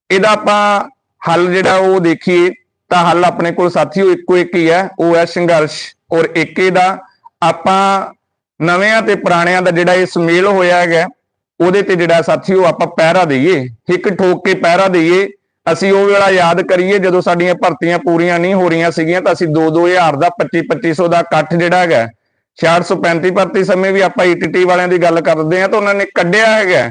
ਇਹਦਾ ਆਪਾਂ ਹੱਲ ਜਿਹੜਾ ਉਹ ਦੇਖੀਏ, ਤਾਂ ਹੱਲ ਆਪਣੇ ਕੋਲ ਸਾਥੀਓ ਇੱਕੋ ਇੱਕ ਹੀ ਹੈ, ਉਹ ਹੈ ਸੰਘਰਸ਼ ਔਰ ਏਕੇ ਦਾ। ਆਪਾਂ ਨਵਿਆਂ ਤੇ ਪੁਰਾਣਿਆਂ ਦਾ ਜਿਹੜਾ ਇਹ ਸੁਮੇਲ ਹੋਇਆ ਹੈਗਾ, ਉਹਦੇ ਤੇ ਜਿਹੜਾ ਸਾਥੀਓ ਆਪਾਂ ਪਹਿਰਾ ਦਈਏ, ਇੱਕ ਠੋਕ ਕੇ ਪਹਿਰਾ ਦਈਏ, ਅਸੀਂ ਉਹ ਵੇਲਾ ਯਾਦ ਕਰੀਏ, ਜਦੋਂ ਸਾਡੀਆਂ ਭਰਤੀਆਂ ਪੂਰੀਆਂ ਨਹੀਂ ਹੋ ਰਹੀਆਂ ਸੀਗੀਆਂ, ਤਾਂ ਅਸੀਂ 2-2000 ਦਾ 25-2500 ਦਾ ਇਕੱਠ ਜਿਹੜਾ ਹੈਗਾ 635 ਭਰਤੀ ਸਮੇਂ ਵੀ ਆਪਾਂ ਈਟੀਟੀ ਵਾਲਿਆਂ ਦੀ ਗੱਲ ਕਰਦੇ ਆ ਤਾਂ ਉਹਨਾਂ ਨੇ ਕੱਢਿਆ ਹੈਗਾ।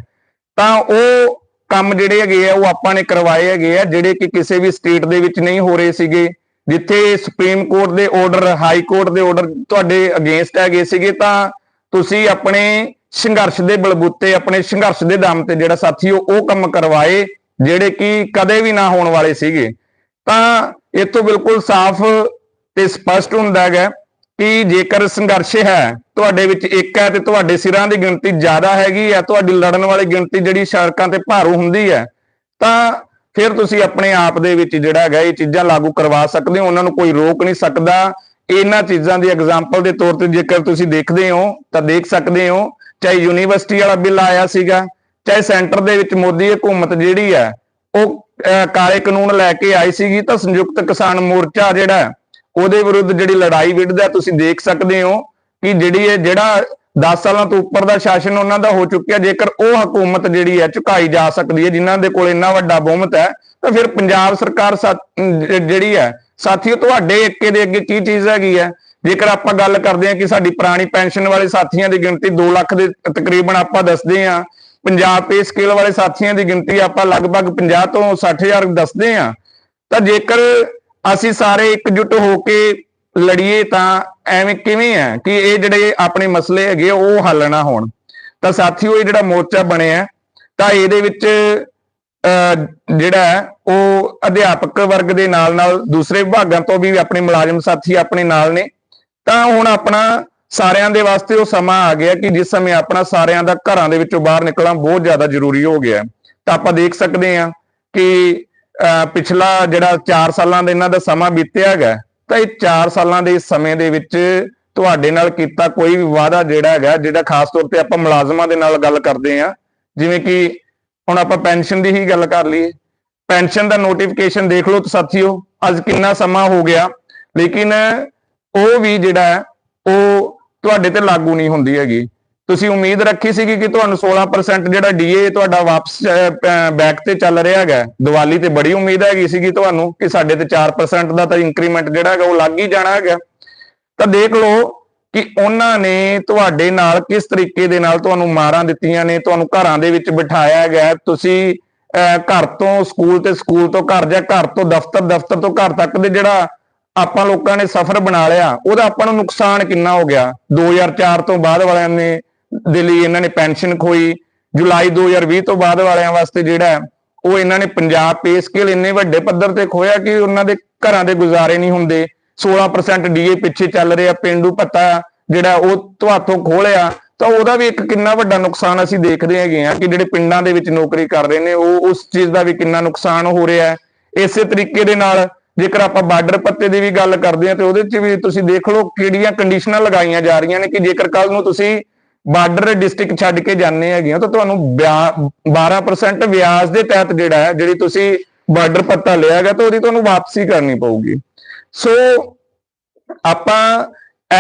ਤਾਂ ਉਹ ਕੰਮ ਜਿਹੜੇ ਹੈਗੇ ਆ, ਉਹ ਆਪਾਂ ਨੇ ਕਰਵਾਏ ਹੈਗੇ ਆ, ਜਿਹੜੇ ਕਿ ਕਿਸੇ ਵੀ ਸਟੇਟ ਦੇ ਵਿੱਚ ਨਹੀਂ ਹੋ ਰਹੇ ਸੀਗੇ, ਜਿੱਥੇ ਸੁਪਰੀਮ ਕੋਰਟ ਦੇ ਆਰਡਰ ਹਾਈ ਕੋਰਟ ਦੇ ਆਰਡਰ ਤੁਹਾਡੇ ਅਗੇਂਸਟ ਹੈਗੇ ਸੀਗੇ, ਤਾਂ ਤੁਸੀਂ ਆਪਣੇ ਸੰਘਰਸ਼ ਦੇ ਬਲਬੂਤੇ, ਆਪਣੇ ਸੰਘਰਸ਼ ਦੇ ਦਮ ਤੇ ਜਿਹੜਾ ਸਾਥੀਓ ਉਹ ਕੰਮ ਕਰਵਾਏ, ਜਿਹੜੇ ਕਿ ਕਦੇ ਵੀ ਨਾ ਹੋਣ ਵਾਲੇ ਸੀਗੇ। ਤਾਂ ਇਤੋਂ ਬਿਲਕੁਲ ਸਾਫ਼ ਤੇ ਸਪਸ਼ਟ ਹੁੰਦਾ ਹੈਗਾ ਕਿ ਜੇਕਰ ਸੰਘਰਸ਼ ਹੈ, ਤੁਹਾਡੇ ਵਿੱਚ ਇੱਕ ਹੈ ਤੇ ਤੁਹਾਡੇ ਸਿਰਾਂ ਦੀ ਗਿਣਤੀ ਜ਼ਿਆਦਾ ਹੈਗੀ ਹੈ, ਤੁਹਾਡੀ ਲੜਨ ਵਾਲੀ ਗਿਣਤੀ ਜਿਹੜੀ ਸੜਕਾਂ ਤੇ ਭਾਰੂ ਹੁੰਦੀ ਹੈ, ਤਾਂ ਫਿਰ ਤੁਸੀਂ ਆਪਣੇ ਆਪ ਦੇ ਵਿੱਚ ਜਿਹੜਾ ਹੈਗਾ ਇਹ ਚੀਜ਼ਾਂ ਲਾਗੂ ਕਰਵਾ ਸਕਦੇ ਹੋ। ਉਹਨਾਂ ਨੂੰ ਕੋਈ ਰੋਕ ਨਹੀਂ ਸਕਦਾ। ਇਹਨਾਂ ਚੀਜ਼ਾਂ ਦੀ ਐਗਜ਼ਾਮਪਲ ਦੇ ਤੌਰ ਤੇ ਜੇਕਰ ਤੁਸੀਂ ਦੇਖਦੇ ਹੋ, ਤਾਂ ਦੇਖ ਸਕਦੇ ਹੋ, ਚਾਹੇ ਯੂਨੀਵਰਸਿਟੀ ਵਾਲਾ ਬਿੱਲ ਆਇਆ ਸੀਗਾ, ਚਾਹੇ ਸੈਂਟਰ ਦੇ ਵਿੱਚ ਮੋਦੀ ਹਕੂਮਤ ਜਿਹੜੀ ਹੈ, ਉਹ ਕਾਲੇ ਕਾਨੂੰਨ ਲੈ ਕੇ ਆਈ ਸੀਗੀ, ਤਾਂ ਸੰਯੁਕਤ ਕਿਸਾਨ ਮੋਰਚਾ ਜਿਹੜਾ ਉਹਦੇ ਵਿਰੁੱਧ ਜਿਹੜੀ ਲੜਾਈ ਵਿੱਢਦਾ ਤੁਸੀਂ ਦੇਖ ਸਕਦੇ ਹੋ ਕਿ ਜਿਹੜੀ ਇਹ ਜਿਹੜਾ 10 ਸਾਲਾਂ ਤੋਂ ਉੱਪਰ ਦਾ ਸ਼ਾਸਨ ਉਹਨਾਂ ਦਾ ਹੋ ਚੁੱਕਿਆ, ਜੇਕਰ ਉਹ ਹਕੂਮਤ ਜਿਹੜੀ ਹੈ ਝੁਕਾਈ ਜਾ ਸਕਦੀ ਹੈ, ਜਿਨ੍ਹਾਂ ਦੇ ਕੋਲ ਇੰਨਾ ਵੱਡਾ ਬਹੁਮਤ ਹੈ, ਤਾਂ ਫਿਰ ਪੰਜਾਬ ਸਰਕਾਰ ਜਿਹੜੀ ਹੈ, ਸਾਥੀਓ, ਤੁਹਾਡੇ ਏਕੇ ਦੇ ਅੱਗੇ ਕੀ ਚੀਜ਼ ਹੈਗੀ ਹੈ? ਜੇਕਰ ਆਪਾਂ ਗੱਲ ਕਰਦੇ ਹਾਂ ਕਿ ਸਾਡੀ ਪੁਰਾਣੀ ਪੈਨਸ਼ਨ ਵਾਲੇ ਸਾਥੀਆਂ ਦੀ ਗਿਣਤੀ 2 ਲੱਖ ਦੇ ਤਕਰੀਬਨ ਆਪਾਂ ਦੱਸਦੇ ਹਾਂ, ਪੰਜਾਬ ਪੇ ਸਕੇਲ ਵਾਲੇ ਸਾਥੀਆਂ ਦੀ ਗਿਣਤੀ ਆਪਾਂ ਲਗਭਗ 50 ਤੋਂ 60000 ਦੱਸਦੇ ਹਾਂ, ਤਾਂ ਜੇਕਰ ਅਸੀਂ ਸਾਰੇ ਇਕਜੁੱਟ ਹੋ ਕੇ ਲੜੀਏ ਤਾਂ ਐਵੇਂ ਕਿਵੇਂ ਹੈ ਕਿ ਇਹ ਜਿਹੜੇ ਆਪਣੇ ਮਸਲੇ ਹੈਗੇ ਆ, ਉਹ ਹੱਲ ਨਾ ਹੋਣ। ਤਾਂ ਸਾਥੀਓ ਇਹ ਜਿਹੜਾ ਮੋਰਚਾ ਬਣਿਆ ਹੈ, ਤਾਂ ਇਹਦੇ ਵਿੱਚ ਜਿਹੜਾ ਉਹ ਅਧਿਆਪਕ ਵਰਗ ਦੇ ਨਾਲ ਨਾਲ ਦੂਸਰੇ ਵਿਭਾਗਾਂ ਤੋਂ ਵੀ ਆਪਣੇ ਮੁਲਾਜ਼ਮ ਸਾਥੀ ਆਪਣੇ ਨਾਲ ਨੇ। ਤਾਂ ਹੁਣ ਆਪਣਾ ਸਾਰਿਆਂ ਦੇ ਵਾਸਤੇ ਉਹ ਸਮਾਂ ਆ ਗਿਆ ਕਿ ਜਿਸ ਸਮੇਂ ਆਪਣਾ ਸਾਰਿਆਂ ਦਾ ਘਰਾਂ ਦੇ ਵਿੱਚੋਂ ਬਾਹਰ ਨਿਕਲਣਾ ਬਹੁਤ ਜ਼ਿਆਦਾ ਜ਼ਰੂਰੀ ਹੋ ਗਿਆ। ਤਾਂ ਆਪਾਂ ਦੇਖ ਸਕਦੇ ਹਾਂ ਕਿ ਪਿਛਲਾ ਜਿਹੜਾ 4 ਸਾਲਾਂ ਦਾ ਇਹਨਾਂ ਦਾ ਸਮਾਂ ਬੀਤਿਆ ਹੈਗਾ, ਤਾਂ ਇਹ 4 ਸਾਲਾਂ ਦੇ ਸਮੇਂ ਦੇ ਵਿੱਚ ਤੁਹਾਡੇ ਨਾਲ ਕੀਤਾ ਕੋਈ ਵੀ ਵਾਅਦਾ ਜਿਹੜਾ ਹੈਗਾ, ਜਿਹੜਾ ਖਾਸ ਤੌਰ ਤੇ ਆਪਾਂ ਮੁਲਾਜ਼ਮਾਂ ਦੇ ਨਾਲ ਗੱਲ ਕਰਦੇ ਹਾਂ, ਜਿਵੇਂ ਕਿ ਹੁਣ ਆਪਾਂ ਪੈਨਸ਼ਨ ਦੀ ਹੀ ਗੱਲ ਕਰ ਲਈਏ। ਪੈਨਸ਼ਨ ਦਾ ਨੋਟੀਫਿਕੇਸ਼ਨ ਦੇਖ ਲਓ ਸਾਥੀਓ, ਅੱਜ ਕਿੰਨਾ ਸਮਾਂ ਹੋ ਗਿਆ, ਲੇਕਿਨ ਉਹ ਵੀ ਜਿਹੜਾ ਉਹ ਤੁਹਾਡੇ ਤੇ ਲਾਗੂ ਨਹੀਂ ਹੁੰਦੀ ਹੈਗੀ। ਤੁਸੀਂ ਉਮੀਦ ਰੱਖੀ ਸੀਗੀ ਕਿ ਤੁਹਾਨੂੰ 16% ਜਿਹੜਾ ਡੀਏ ਤੁਹਾਡਾ ਵਾਪਸ ਬੈਕ ਤੇ ਚੱਲ ਰਿਹਾ ਹੈਗਾ। ਦੀਵਾਲੀ ਤੇ ਬੜੀ ਉਮੀਦ ਹੈਗੀ ਸੀਗੀ ਤੁਹਾਨੂੰ ਕਿ ਸਾਡੇ ਤੇ 4% ਦਾ ਤਾਂ ਇੰਕਰੀਮੈਂਟ ਜਿਹੜਾ ਹੈਗਾ ਉਹ ਲੱਗ ਹੀ ਜਾਣਾ ਹੈਗਾ। ਤਾਂ ਦੇਖ ਲਓ ਕਿ ਉਹਨਾਂ ਨੇ ਤੁਹਾਡੇ ਨਾਲ ਕਿਸ ਤਰੀਕੇ ਦੇ ਨਾਲ ਤੁਹਾਨੂੰ ਮਾਰਾਂ ਦਿੱਤੀਆਂ ਨੇ ਤੁਹਾਨੂੰ ਘਰਾਂ ਦੇ ਵਿੱਚ ਬਿਠਾਇਆ ਗਿਆ ਤੁਸੀਂ ਅਹ, ਘਰ ਤੋਂ ਸਕੂਲ ਤੇ ਸਕੂਲ ਤੋਂ ਘਰ ਜਾਂ ਘਰ ਤੋਂ ਦਫ਼ਤਰ ਦਫ਼ਤਰ ਤੋਂ ਘਰ ਤੱਕ ਦੇ ਜਿਹੜਾ ਆਪਾਂ ਲੋਕਾਂ ਨੇ ਸਫ਼ਰ ਬਣਾ ਲਿਆ ਉਹਦਾ ਆਪਾਂ ਨੂੰ ਨੁਕਸਾਨ ਕਿੰਨਾ ਹੋ ਗਿਆ? 2004 ਤੋਂ ਬਾਅਦ ਵਾਲਿਆਂ ਨੇ ਦੇ ਲਈ ਇਹਨਾਂ ਨੇ ਪੈਨਸ਼ਨ ਖੋਈ। ਜੁਲਾਈ 2020 ਤੋਂ ਬਾਅਦ ਵਾਲਿਆਂ ਵਾਸਤੇ ਜਿਹੜਾ ਉਹ ਇਹਨਾਂ ਨੇ ਪੰਜਾਬ ਪੇ ਸਕੇਲ ਇੰਨੇ ਵੱਡੇ ਪੱਧਰ ਤੇ ਖੋਇਆ ਕਿ ਉਹਨਾਂ ਦੇ ਘਰਾਂ ਦੇ ਗੁਜ਼ਾਰੇ ਨਹੀਂ ਹੁੰਦੇ। 16% ਡੀਏ ਪਿੱਛੇ ਚੱਲ ਰਿਹਾ, ਪਿੰਡੂ ਭੱਤਾ ਜਿਹੜਾ ਉਹ ਤੁਹਾਤੋਂ ਖੋਲਿਆ ਤਾਂ ਉਹਦਾ ਵੀ ਇੱਕ ਕਿੰਨਾ ਵੱਡਾ ਨੁਕਸਾਨ ਅਸੀਂ ਦੇਖਦੇ ਹੈਗੇ ਆ ਕਿ ਜਿਹੜੇ ਪਿੰਡਾਂ ਦੇ ਵਿੱਚ ਨੌਕਰੀ ਕਰ ਰਹੇ ਨੇ, ਉਹ ਉਸ ਚੀਜ਼ ਦਾ ਵੀ ਕਿੰਨਾ ਨੁਕਸਾਨ ਹੋ ਰਿਹਾ ਹੈ। ਇਸੇ ਤਰੀਕੇ ਦੇ ਨਾਲ ਜੇਕਰ ਆਪਾਂ ਬਾਰਡਰ ਪੱਤੇ ਦੀ ਵੀ ਗੱਲ ਕਰਦੇ ਆ ਤੇ ਉਹਦੇ 'ਚ ਵੀ ਤੁਸੀਂ ਦੇਖ ਲਓ ਕਿਹੜੀਆਂ ਕੰਡੀਸ਼ਨਾਂ ਲਗਾਈਆਂ ਜਾ ਰਹੀਆਂ ਨੇ ਕਿ ਜੇਕਰ ਕੱਲ ਨੂੰ ਤੁਸੀਂ ਬਾਰਡਰ ਡਿਸਟ੍ਰਿਕਟ ਛੱਡ ਕੇ ਜਾਂਦੇ ਹੈਗੇ ਆ, ਤਾਂ ਤੁਹਾਨੂੰ 12% ਵਿਆਜ ਦੇ ਤਹਿਤ ਜਿਹੜਾ ਹੈ, ਜਿਹੜੀ ਤੁਸੀਂ ਬਾਰਡਰ ਪੱਤਾ ਲਿਆ ਹੈਗਾ, ਤਾਂ ਉਹਦੀ ਤੁਹਾਨੂੰ ਵਾਪਸੀ ਕਰਨੀ ਪਊਗੀ। ਸੋ ਆਪਾਂ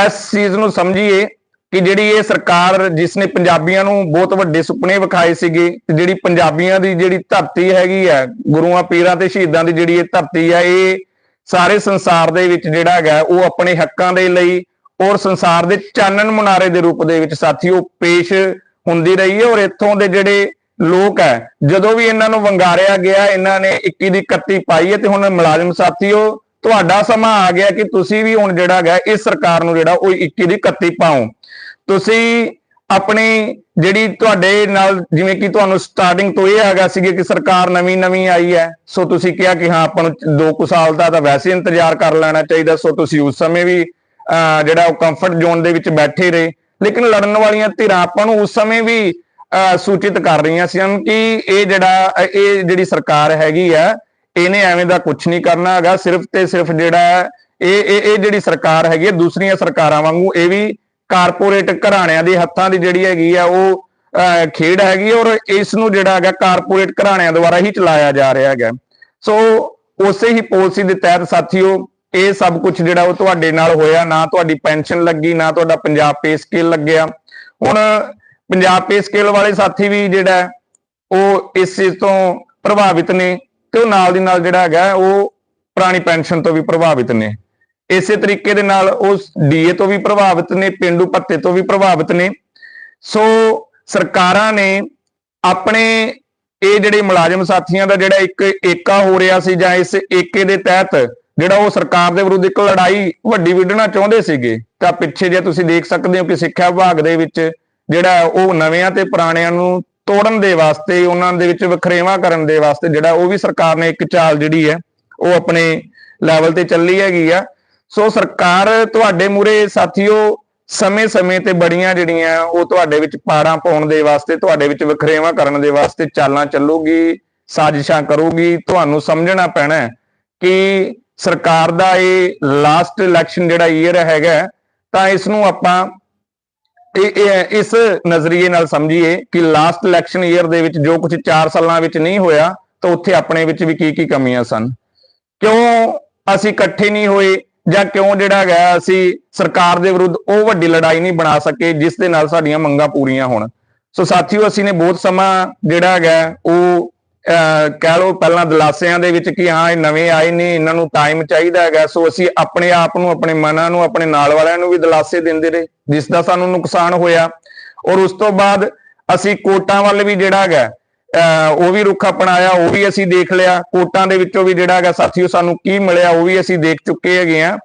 ਇਸ ਚੀਜ਼ ਨੂੰ ਸਮਝੀਏ ਕਿ ਜਿਹੜੀ ਇਹ ਸਰਕਾਰ ਜਿਸ ਨੇ ਪੰਜਾਬੀਆਂ ਨੂੰ ਬਹੁਤ ਵੱਡੇ ਸੁਪਨੇ ਵਿਖਾਏ ਸੀਗੇ, ਤੇ ਜਿਹੜੀ ਪੰਜਾਬੀਆਂ ਦੀ ਜਿਹੜੀ ਧਰਤੀ ਹੈਗੀ ਹੈ, ਗੁਰੂਆਂ, ਪੀਰਾਂ ਤੇ ਸ਼ਹੀਦਾਂ ਦੀ ਜਿਹੜੀ ਇਹ ਧਰਤੀ ਹੈ, ਇਹ ਸਾਰੇ ਸੰਸਾਰ ਦੇ ਵਿੱਚ ਜਿਹੜਾ ਹੈਗਾ, ਉਹ ਆਪਣੇ ਹੱਕਾਂ ਦੇ ਲਈ ਔਰ ਸੰਸਾਰ ਦੇ ਚਾਨਣ ਮੁਨਾਰੇ ਦੇ ਰੂਪ ਦੇ ਵਿੱਚ ਸਾਥੀਓ ਪੇਸ਼ ਹੁੰਦੀ ਰਹੀ ਹੈ ਔਰ ਇੱਥੋਂ ਦੇ ਜਿਹੜੇ ਲੋਕ ਹੈ, ਜਦੋਂ ਵੀ ਇਹਨਾਂ ਨੂੰ ਵੰਗਾਰਿਆ ਗਿਆ, ਇਹਨਾਂ ਨੇ 21 ਦੀ 31 ਪਾਈ ਹੈ ਤੇ ਹੁਣ ਮੁਲਾਜ਼ਮ ਸਾਥੀਓ, ਤੁਹਾਡਾ ਸਮਾਂ ਆ ਗਿਆ ਕਿ ਤੁਸੀਂ ਵੀ ਹੁਣ ਜਿਹੜਾ ਹੈਗਾ, ਇਸ ਸਰਕਾਰ ਨੂੰ ਜਿਹੜਾ ਉਹ 21 ਦੀ 31 ਪਾਓ। ਤੁਸੀਂ ਆਪਣੀ ਜਿਹੜੀ ਤੁਹਾਡੇ ਨਾਲ ਜਿਵੇਂ ਕਿ ਤੁਹਾਨੂੰ ਸਟਾਰਟਿੰਗ ਤੋਂ ਇਹ ਹੈਗਾ ਸੀਗੇ ਕਿ ਸਰਕਾਰ ਨਵੀਂ ਨਵੀਂ ਆਈ ਹੈ, ਸੋ ਤੁਸੀਂ ਕਿਹਾ ਕਿ ਹਾਂ, ਆਪਾਂ ਨੂੰ 2 ਕੁ ਸਾਲ ਦਾ ਤਾਂ ਵੈਸੇ ਇੰਤਜ਼ਾਰ ਕਰ ਲੈਣਾ ਚਾਹੀਦਾ, ਸੋ ਤੁਸੀਂ ਉਸ ਸਮੇਂ ਵੀ ਜਿਹੜਾ ਉਹ ਕੰਫਰਟ ਜ਼ੋਨ ਦੇ ਵਿੱਚ ਬੈਠੇ ਰਹੇ। ਲੇਕਿਨ ਲੜਨ ਵਾਲੀਆਂ ਧਿਰਾਂ ਆਪਾਂ ਨੂੰ ਉਸ ਸਮੇਂ ਵੀ ਅਹ, ਸੂਚਿਤ ਕਰ ਰਹੀਆਂ ਸੀ ਕਿ ਇਹ ਜਿਹੜਾ ਇਹ ਜਿਹੜੀ ਸਰਕਾਰ ਹੈਗੀ ਆ ਇਹਨੇ ਐਵੇਂ ਦਾ ਕੁਝ ਨਹੀਂ ਕਰਨਾ ਹੈਗਾ। ਸਿਰਫ ਤੇ ਸਿਰਫ ਜਿਹੜਾ ਇਹ ਇਹ ਜਿਹੜੀ ਸਰਕਾਰ ਹੈਗੀ ਹੈ ਦੂਸਰੀਆਂ ਸਰਕਾਰਾਂ ਵਾਂਗੂ ਇਹ ਵੀ ਕਾਰਪੋਰੇਟ ਘਰਾਣਿਆਂ ਦੇ ਹੱਥਾਂ ਦੀ ਜਿਹੜੀ ਹੈਗੀ ਆ ਉਹ ਅਹ, ਖੇਡ ਹੈਗੀ ਔਰ ਇਸ ਨੂੰ ਜਿਹੜਾ ਹੈਗਾ ਕਾਰਪੋਰੇਟ ਘਰਾਣਿਆਂ ਦੁਆਰਾ ਹੀ ਚਲਾਇਆ ਜਾ ਰਿਹਾ ਹੈਗਾ। ਸੋ ਉਸੇ ਹੀ ਪਾਲਿਸੀ ਦੇ ਤਹਿਤ ਸਾਥੀਓ ਇਹ ਸਭ ਕੁਝ ਜਿਹੜਾ ਉਹ ਤੁਹਾਡੇ ਨਾਲ ਹੋਇਆ, ਨਾ ਤੁਹਾਡੀ ਪੈਨਸ਼ਨ ਲੱਗੀ, ਨਾ ਤੁਹਾਡਾ ਪੰਜਾਬ ਪੇ ਸਕੇਲ ਲੱਗਿਆ। ਹੁਣ ਪੰਜਾਬ ਪੇ ਸਕੇਲ ਵਾਲੇ ਸਾਥੀ ਵੀ ਜਿਹੜਾ ਉਹ ਇਸ ਚੀਜ਼ ਤੋਂ ਪ੍ਰਭਾਵਿਤ ਨੇ ਤੇ ਉਹ ਨਾਲ ਦੀ ਨਾਲ ਜਿਹੜਾ ਹੈਗਾ ਉਹ ਪੁਰਾਣੀ ਪੈਨਸ਼ਨ ਤੋਂ ਵੀ ਪ੍ਰਭਾਵਿਤ ਨੇ। ਇਸੇ ਤਰੀਕੇ ਦੇ ਨਾਲ ਉਸ ਡੀਏ ਤੋਂ ਵੀ ਪ੍ਰਭਾਵਿਤ ਨੇ, ਪਿੰਡੂ ਭੱਤੇ ਤੋਂ ਵੀ ਪ੍ਰਭਾਵਿਤ ਨੇ। ਸੋ ਸਰਕਾਰਾਂ ਨੇ ਆਪਣੇ ਇਹ ਜਿਹੜੇ ਮੁਲਾਜ਼ਮ ਸਾਥੀਆਂ ਦਾ ਜਿਹੜਾ ਇੱਕ ਏਕਾ ਹੋ ਰਿਹਾ ਸੀ ਜਾਂ ਇਸ ਏਕੇ ਦੇ ਤਹਿਤ ਜਿਹੜਾ ਉਹ ਸਰਕਾਰ ਦੇ ਵਿਰੁੱਧ ਇੱਕ ਲੜਾਈ ਵੱਡੀ ਵਿੱਢਣਾ ਚਾਹੁੰਦੇ ਸੀਗੇ, ਤਾਂ ਪਿੱਛੇ ਜੇ ਤੁਸੀਂ ਦੇਖ ਸਕਦੇ ਹੋ ਕਿ ਸਿੱਖਿਆ ਵਿਭਾਗ ਦੇ ਵਿੱਚ ਜਿਹੜਾ ਉਹ ਨਵਿਆਂ ਤੇ ਪੁਰਾਣਿਆਂ ਨੂੰ ਤੋੜਨ ਦੇ ਵਾਸਤੇ, ਉਹਨਾਂ ਦੇ ਵਿੱਚ ਵਖਰੇਵਾਂ ਕਰਨ ਦੇ ਵਾਸਤੇ ਜਿਹੜਾ ਉਹ ਵੀ ਸਰਕਾਰ ਨੇ ਇੱਕ ਚਾਲ ਜਿਹੜੀ ਹੈ, ਉਹ ਆਪਣੇ ਲੈਵਲ ਤੇ ਚੱਲੀ ਹੈਗੀ ਆ। ਸੋ ਸਰਕਾਰ ਤੁਹਾਡੇ ਮੂਰੇ ਸਾਥੀਓ, ਸਮੇਂ-ਸਮੇਂ ਤੇ ਬੜੀਆਂ ਜਿਹੜੀਆਂ ਉਹ ਤੁਹਾਡੇ ਵਿੱਚ ਪਾੜਾਂ ਪਾਉਣ ਦੇ ਵਾਸਤੇ, ਤੁਹਾਡੇ ਵਿੱਚ ਵਖਰੇਵਾਂ ਕਰਨ ਦੇ ਵਾਸਤੇ ਚਾਲਾਂ ਚੱਲੂਗੀ, ਸਾਜ਼ਿਸ਼ਾਂ ਕਰੂਗੀ, ਤੁਹਾਨੂੰ ਸਮਝਣਾ ਪੈਣਾ ਕਿ ਸਰਕਾਰ ਦਾ ਇਹ ਲਾਸਟ ਇਲੈਕਸ਼ਨ ਜਿਹੜਾ ਈਅਰ ਹੈਗਾ, ਤਾਂ ਇਸ ਨੂੰ ਆਪਾਂ ਇਸ ਨਜ਼ਰੀਏ ਨਾਲ ਸਮਝੀਏ ਕਿ ਲਾਸਟ ਇਲੈਕਸ਼ਨ ਈਅਰ ਦੇ ਵਿੱਚ ਜੋ ਕੁਝ 4 ਸਾਲਾਂ ਵਿੱਚ ਨਹੀਂ ਹੋਇਆ, ਤਾਂ ਉੱਥੇ ਆਪਣੇ ਵਿੱਚ ਵੀ ਕੀ ਕੀ ਕਮੀਆਂ ਸਨ? ਕਿਉਂ ਅਸੀਂ ਇਕੱਠੇ ਨਹੀਂ ਹੋਏ ਜਾਂ ਕਿਉਂ ਜਿਹੜਾ ਹੈਗਾ ਅਸੀਂ ਸਰਕਾਰ ਦੇ ਵਿਰੁੱਧ ਉਹ ਵੱਡੀ ਲੜਾਈ ਨਹੀਂ ਬਣਾ ਸਕੇ ਜਿਸ ਦੇ ਨਾਲ ਸਾਡੀਆਂ ਮੰਗਾਂ ਪੂਰੀਆਂ ਹੋਣ? ਸੋ ਸਾਥੀਓ, ਅਸੀਂ ਨੇ ਬਹੁਤ ਸਮਾਂ ਜਿਹੜਾ ਹੈਗਾ ਉਹ ਕਹਿ ਲਓ ਪਹਿਲਾਂ ਦਲਾਸਿਆਂ ਦੇ ਵਿੱਚ ਕਿ ਹਾਂ ਇਹ ਨਵੇਂ ਆਏ ਨੇ ਇਹਨਾਂ ਨੂੰ ਟਾਈਮ ਚਾਹੀਦਾ ਹੈਗਾ। ਸੋ ਅਸੀਂ ਆਪਣੇ ਆਪ ਨੂੰ ਆਪਣੇ ਮਨਾਂ ਨੂੰ ਆਪਣੇ ਨਾਲ ਵਾਲਿਆਂ ਨੂੰ ਵੀ ਦਲਾਸੇ ਦਿੰਦੇ ਰਹੇ ਜਿਸ ਦਾ ਸਾਨੂੰ ਨੁਕਸਾਨ ਹੋਇਆ। ਔਰ ਉਸ ਤੋਂ ਬਾਅਦ ਅਸੀਂ ਕੋਟਾਂ ਵੱਲ ਵੀ ਜਿਹੜਾ ਹੈਗਾ ਅਹ, ਉਹ ਵੀ ਰੁੱਖ ਅਪਣਾਇਆ ਉਹ ਵੀ ਅਸੀਂ ਦੇਖ ਲਿਆ। ਕੋਟਾਂ ਦੇ ਵਿੱਚੋਂ ਵੀ ਜਿਹੜਾ ਹੈਗਾ ਸਾਥੀਓ ਸਾਨੂੰ ਕੀ ਮਿਲਿਆ ਉਹ ਵੀ ਅਸੀਂ ਦੇਖ ਚੁੱਕੇ ਹੈਗੇ ਆ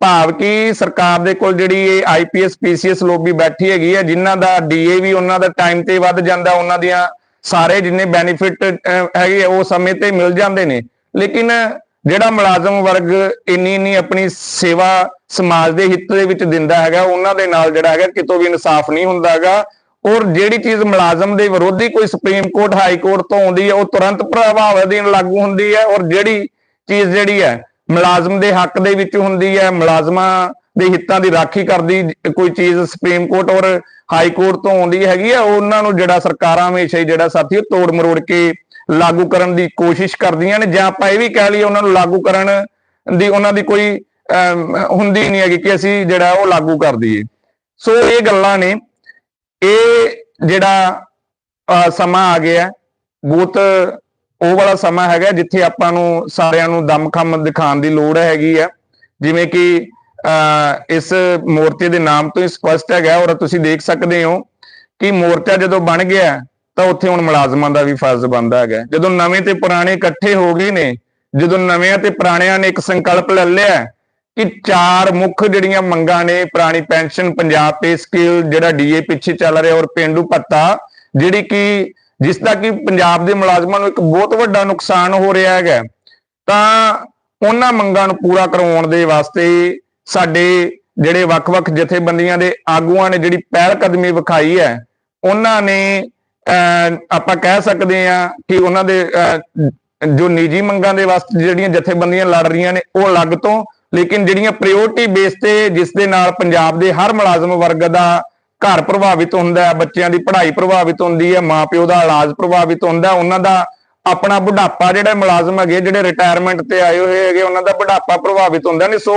ਭਾਵ ਕਿ ਸਰਕਾਰ ਦੇ ਕੋਲ ਜਿਹੜੀ ਇਹ ਆਈਪੀਐਸ ਪੀਸੀਐਸ ਲੋਬੀ ਬੈਠੀ ਹੈਗੀ ਹੈ ਜਿਨ੍ਹਾਂ ਦਾ ਡੀਏ ਵੀ ਉਹਨਾਂ ਦਾ ਟਾਈਮ ਤੇ ਵੱਧ ਜਾਂਦਾ ਉਹਨਾਂ ਦੀਆਂ ਸਾਰੇ ਜਿੰਨੇ ਬੈਨੀਫਿਟ ਹੈਗੇ ਆ, ਉਹ ਸਮੇਂ ਤੇ ਮਿਲ ਜਾਂਦੇ ਨੇ। ਲੇਕਿਨ ਜਿਹੜਾ ਮੁਲਾਜ਼ਮ ਵਰਗ ਇੰਨੀ ਇੰਨੀ ਆਪਣੀ ਸੇਵਾ ਸਮਾਜ ਦੇ ਹਿੱਤ ਦੇ ਵਿੱਚ ਦਿੰਦਾ ਹੈਗਾ ਉਹਨਾਂ ਦੇ ਨਾਲ ਜਿਹੜਾ ਹੈਗਾ ਕਿਤੋਂ ਵੀ ਇਨਸਾਫ ਨਹੀਂ ਹੁੰਦਾ ਹੈਗਾ। ਔਰ ਜਿਹੜੀ ਚੀਜ਼ ਮੁਲਾਜ਼ਮ ਦੇ ਵਿਰੋਧੀ ਕੋਈ ਸੁਪਰੀਮ ਕੋਰਟ ਹਾਈ ਕੋਰਟ ਤੋਂ ਆਉਂਦੀ ਹੈ ਉਹ ਤੁਰੰਤ ਪ੍ਰਭਾਵ ਅਧੀਨ ਲਾਗੂ ਹੁੰਦੀ ਹੈ। ਔਰ ਜਿਹੜੀ ਚੀਜ਼ ਜਿਹੜੀ ਹੈ ਮੁਲਾਜ਼ਮ ਦੇ ਹੱਕ ਦੇ ਵਿੱਚ ਹੁੰਦੀ ਹੈ ਮੁਲਾਜ਼ਮਾਂ ਦੇ ਹਿੱਤਾਂ ਦੀ ਰਾਖੀ ਕਰਦੀ, ਕੋਈ ਚੀਜ਼ ਸੁਪਰੀਮ ਕੋਰਟ ਔਰ ਹਾਈ ਕੋਰਟ ਤੋਂ ਆਉਂਦੀ ਹੈਗੀ ਆ, ਉਹਨਾਂ ਨੂੰ ਜਿਹੜਾ ਸਰਕਾਰਾਂ ਹਮੇਸ਼ਾ ਹੀ ਜਿਹੜਾ ਸਾਥੀਓ ਤੋੜ ਮਰੋੜ ਕੇ ਲਾਗੂ ਕਰਨ ਦੀ ਕੋਸ਼ਿਸ਼ ਕਰਦੀਆਂ ਨੇ, ਜਾਂ ਆਪਾਂ ਇਹ ਵੀ ਕਹਿ ਲਈਏ ਉਹਨਾਂ ਨੂੰ ਲਾਗੂ ਕਰਨ ਦੀ ਉਹਨਾਂ ਦੀ ਕੋਈ ਹੁੰਦੀ ਨਹੀਂ ਹੈਗੀ ਕਿ ਅਸੀਂ ਜਿਹੜਾ ਉਹ ਲਾਗੂ ਕਰ ਦਈਏ। ਸੋ ਇਹ ਗੱਲਾਂ ਨੇ। ਇਹ ਜਿਹੜਾ ਸਮਾਂ ਆ ਗਿਆ। ਬਹੁਤ ਉਹ ਵਾਲਾ ਸਮਾਂ ਹੈਗਾ, ਜਿੱਥੇ ਆਪਾਂ ਨੂੰ ਸਾਰਿਆਂ ਨੂੰ ਦਮਖਮ ਦਿਖਾਉਣ ਦੀ ਲੋੜ ਹੈਗੀ ਹੈ ਜਿਵੇਂ ਕਿ ਇਸ ਮੋਰਚੇ ਦੇ ਨਾਮ ਤੋਂ ਹੀ ਸਪਸ਼ਟ ਹੈਗਾ ਔਰ ਤੁਸੀਂ ਦੇਖ ਸਕਦੇ ਹੋ ਕਿ ਮੋਰਚਾ ਜਦੋਂ ਬਣ ਗਿਆ ਤਾਂ ਉੱਥੇ ਹੁਣ ਮੁਲਾਜ਼ਮਾਂ ਦਾ ਵੀ ਫਰਜ਼ ਬਣਦਾ ਹੈਗਾ। ਜਦੋਂ ਨਵੇਂ ਤੇ ਪੁਰਾਣੇ ਇਕੱਠੇ ਹੋ ਗਏ ਨੇ, ਜਦੋਂ ਨਵਿਆਂ ਤੇ ਪੁਰਾਣਿਆਂ ਨੇ ਇੱਕ ਸੰਕਲਪ ਲੈ ਲਿਆ ਕਿ ਚਾਰ ਮੁੱਖ ਜਿਹੜੀਆਂ ਮੰਗਾਂ ਨੇ, ਪੁਰਾਣੀ ਪੈਨਸ਼ਨ, ਪੰਜਾਬ ਪੇ ਸਕੇਲ, ਜਿਹੜਾ ਡੀਏ ਪਿੱਛੇ ਚੱਲ ਰਿਹਾ ਔਰ ਪਿੰਡੂ ਭੱਤਾ, ਜਿਹੜੀ ਕਿ ਜਿਸ ਦਾ ਕਿ ਪੰਜਾਬ ਦੇ ਮੁਲਾਜ਼ਮਾਂ ਨੂੰ ਇੱਕ ਬਹੁਤ ਵੱਡਾ ਨੁਕਸਾਨ ਹੋ ਰਿਹਾ ਹੈਗਾ। ਤਾਂ ਉਹਨਾਂ ਮੰਗਾਂ ਨੂੰ ਪੂਰਾ ਕਰਵਾਉਣ ਦੇ ਵਾਸਤੇ ਸਾਡੇ ਜਿਹੜੇ ਵੱਖ-ਵੱਖ ਜਥੇਬੰਦੀਆਂ ਦੇ ਆਗੂਆਂ ਨੇ ਜਿਹੜੀ ਪਹਿਲ ਕਦਮੀ ਵਿਖਾਈ ਹੈ ਉਹਨਾਂ ਨੇ ਅਹ, ਆਪਾਂ ਕਹਿ ਸਕਦੇ ਹਾਂ ਕਿ ਉਹਨਾਂ ਦੇ ਜੋ ਨਿੱਜੀ ਮੰਗਾਂ ਦੇ ਵਾਸਤੇ ਜਿਹੜੀਆਂ ਜਥੇਬੰਦੀਆਂ ਲੜ ਰਹੀਆਂ ਨੇ ਉਹ ਅਲੱਗ ਤੋਂ ਲੇਕਿਨ ਜਿਹੜੀਆਂ ਪ੍ਰਾਇੋਰਟੀ ਬੇਸ ਤੇ ਜਿਸ ਦੇ ਨਾਲ ਪੰਜਾਬ ਦੇ ਹਰ ਮੁਲਾਜ਼ਮ ਵਰਗ ਦਾ ਘਰ ਪ੍ਰਭਾਵਿਤ ਹੁੰਦਾ ਹੈ ਬੱਚਿਆਂ ਦੀ ਪੜ੍ਹਾਈ ਪ੍ਰਭਾਵਿਤ ਹੁੰਦੀ ਹੈ ਮਾਪਿਓ ਦਾ ਇਲਾਜ ਪ੍ਰਭਾਵਿਤ ਹੁੰਦਾ ਉਹਨਾਂ ਦਾ ਆਪਣਾ ਬੁਢਾਪਾ ਜਿਹੜਾ ਮੁਲਾਜ਼ਮ ਹੈਗੇ ਜਿਹੜੇ ਰਿਟਾਇਰਮੈਂਟ ਤੇ ਆਏ ਹੋਏ ਹੈਗੇ ਉਹਨਾਂ ਦਾ ਬੁਢਾਪਾ ਪ੍ਰਭਾਵਿਤ ਹੁੰਦਾ ਨੇ। ਸੋ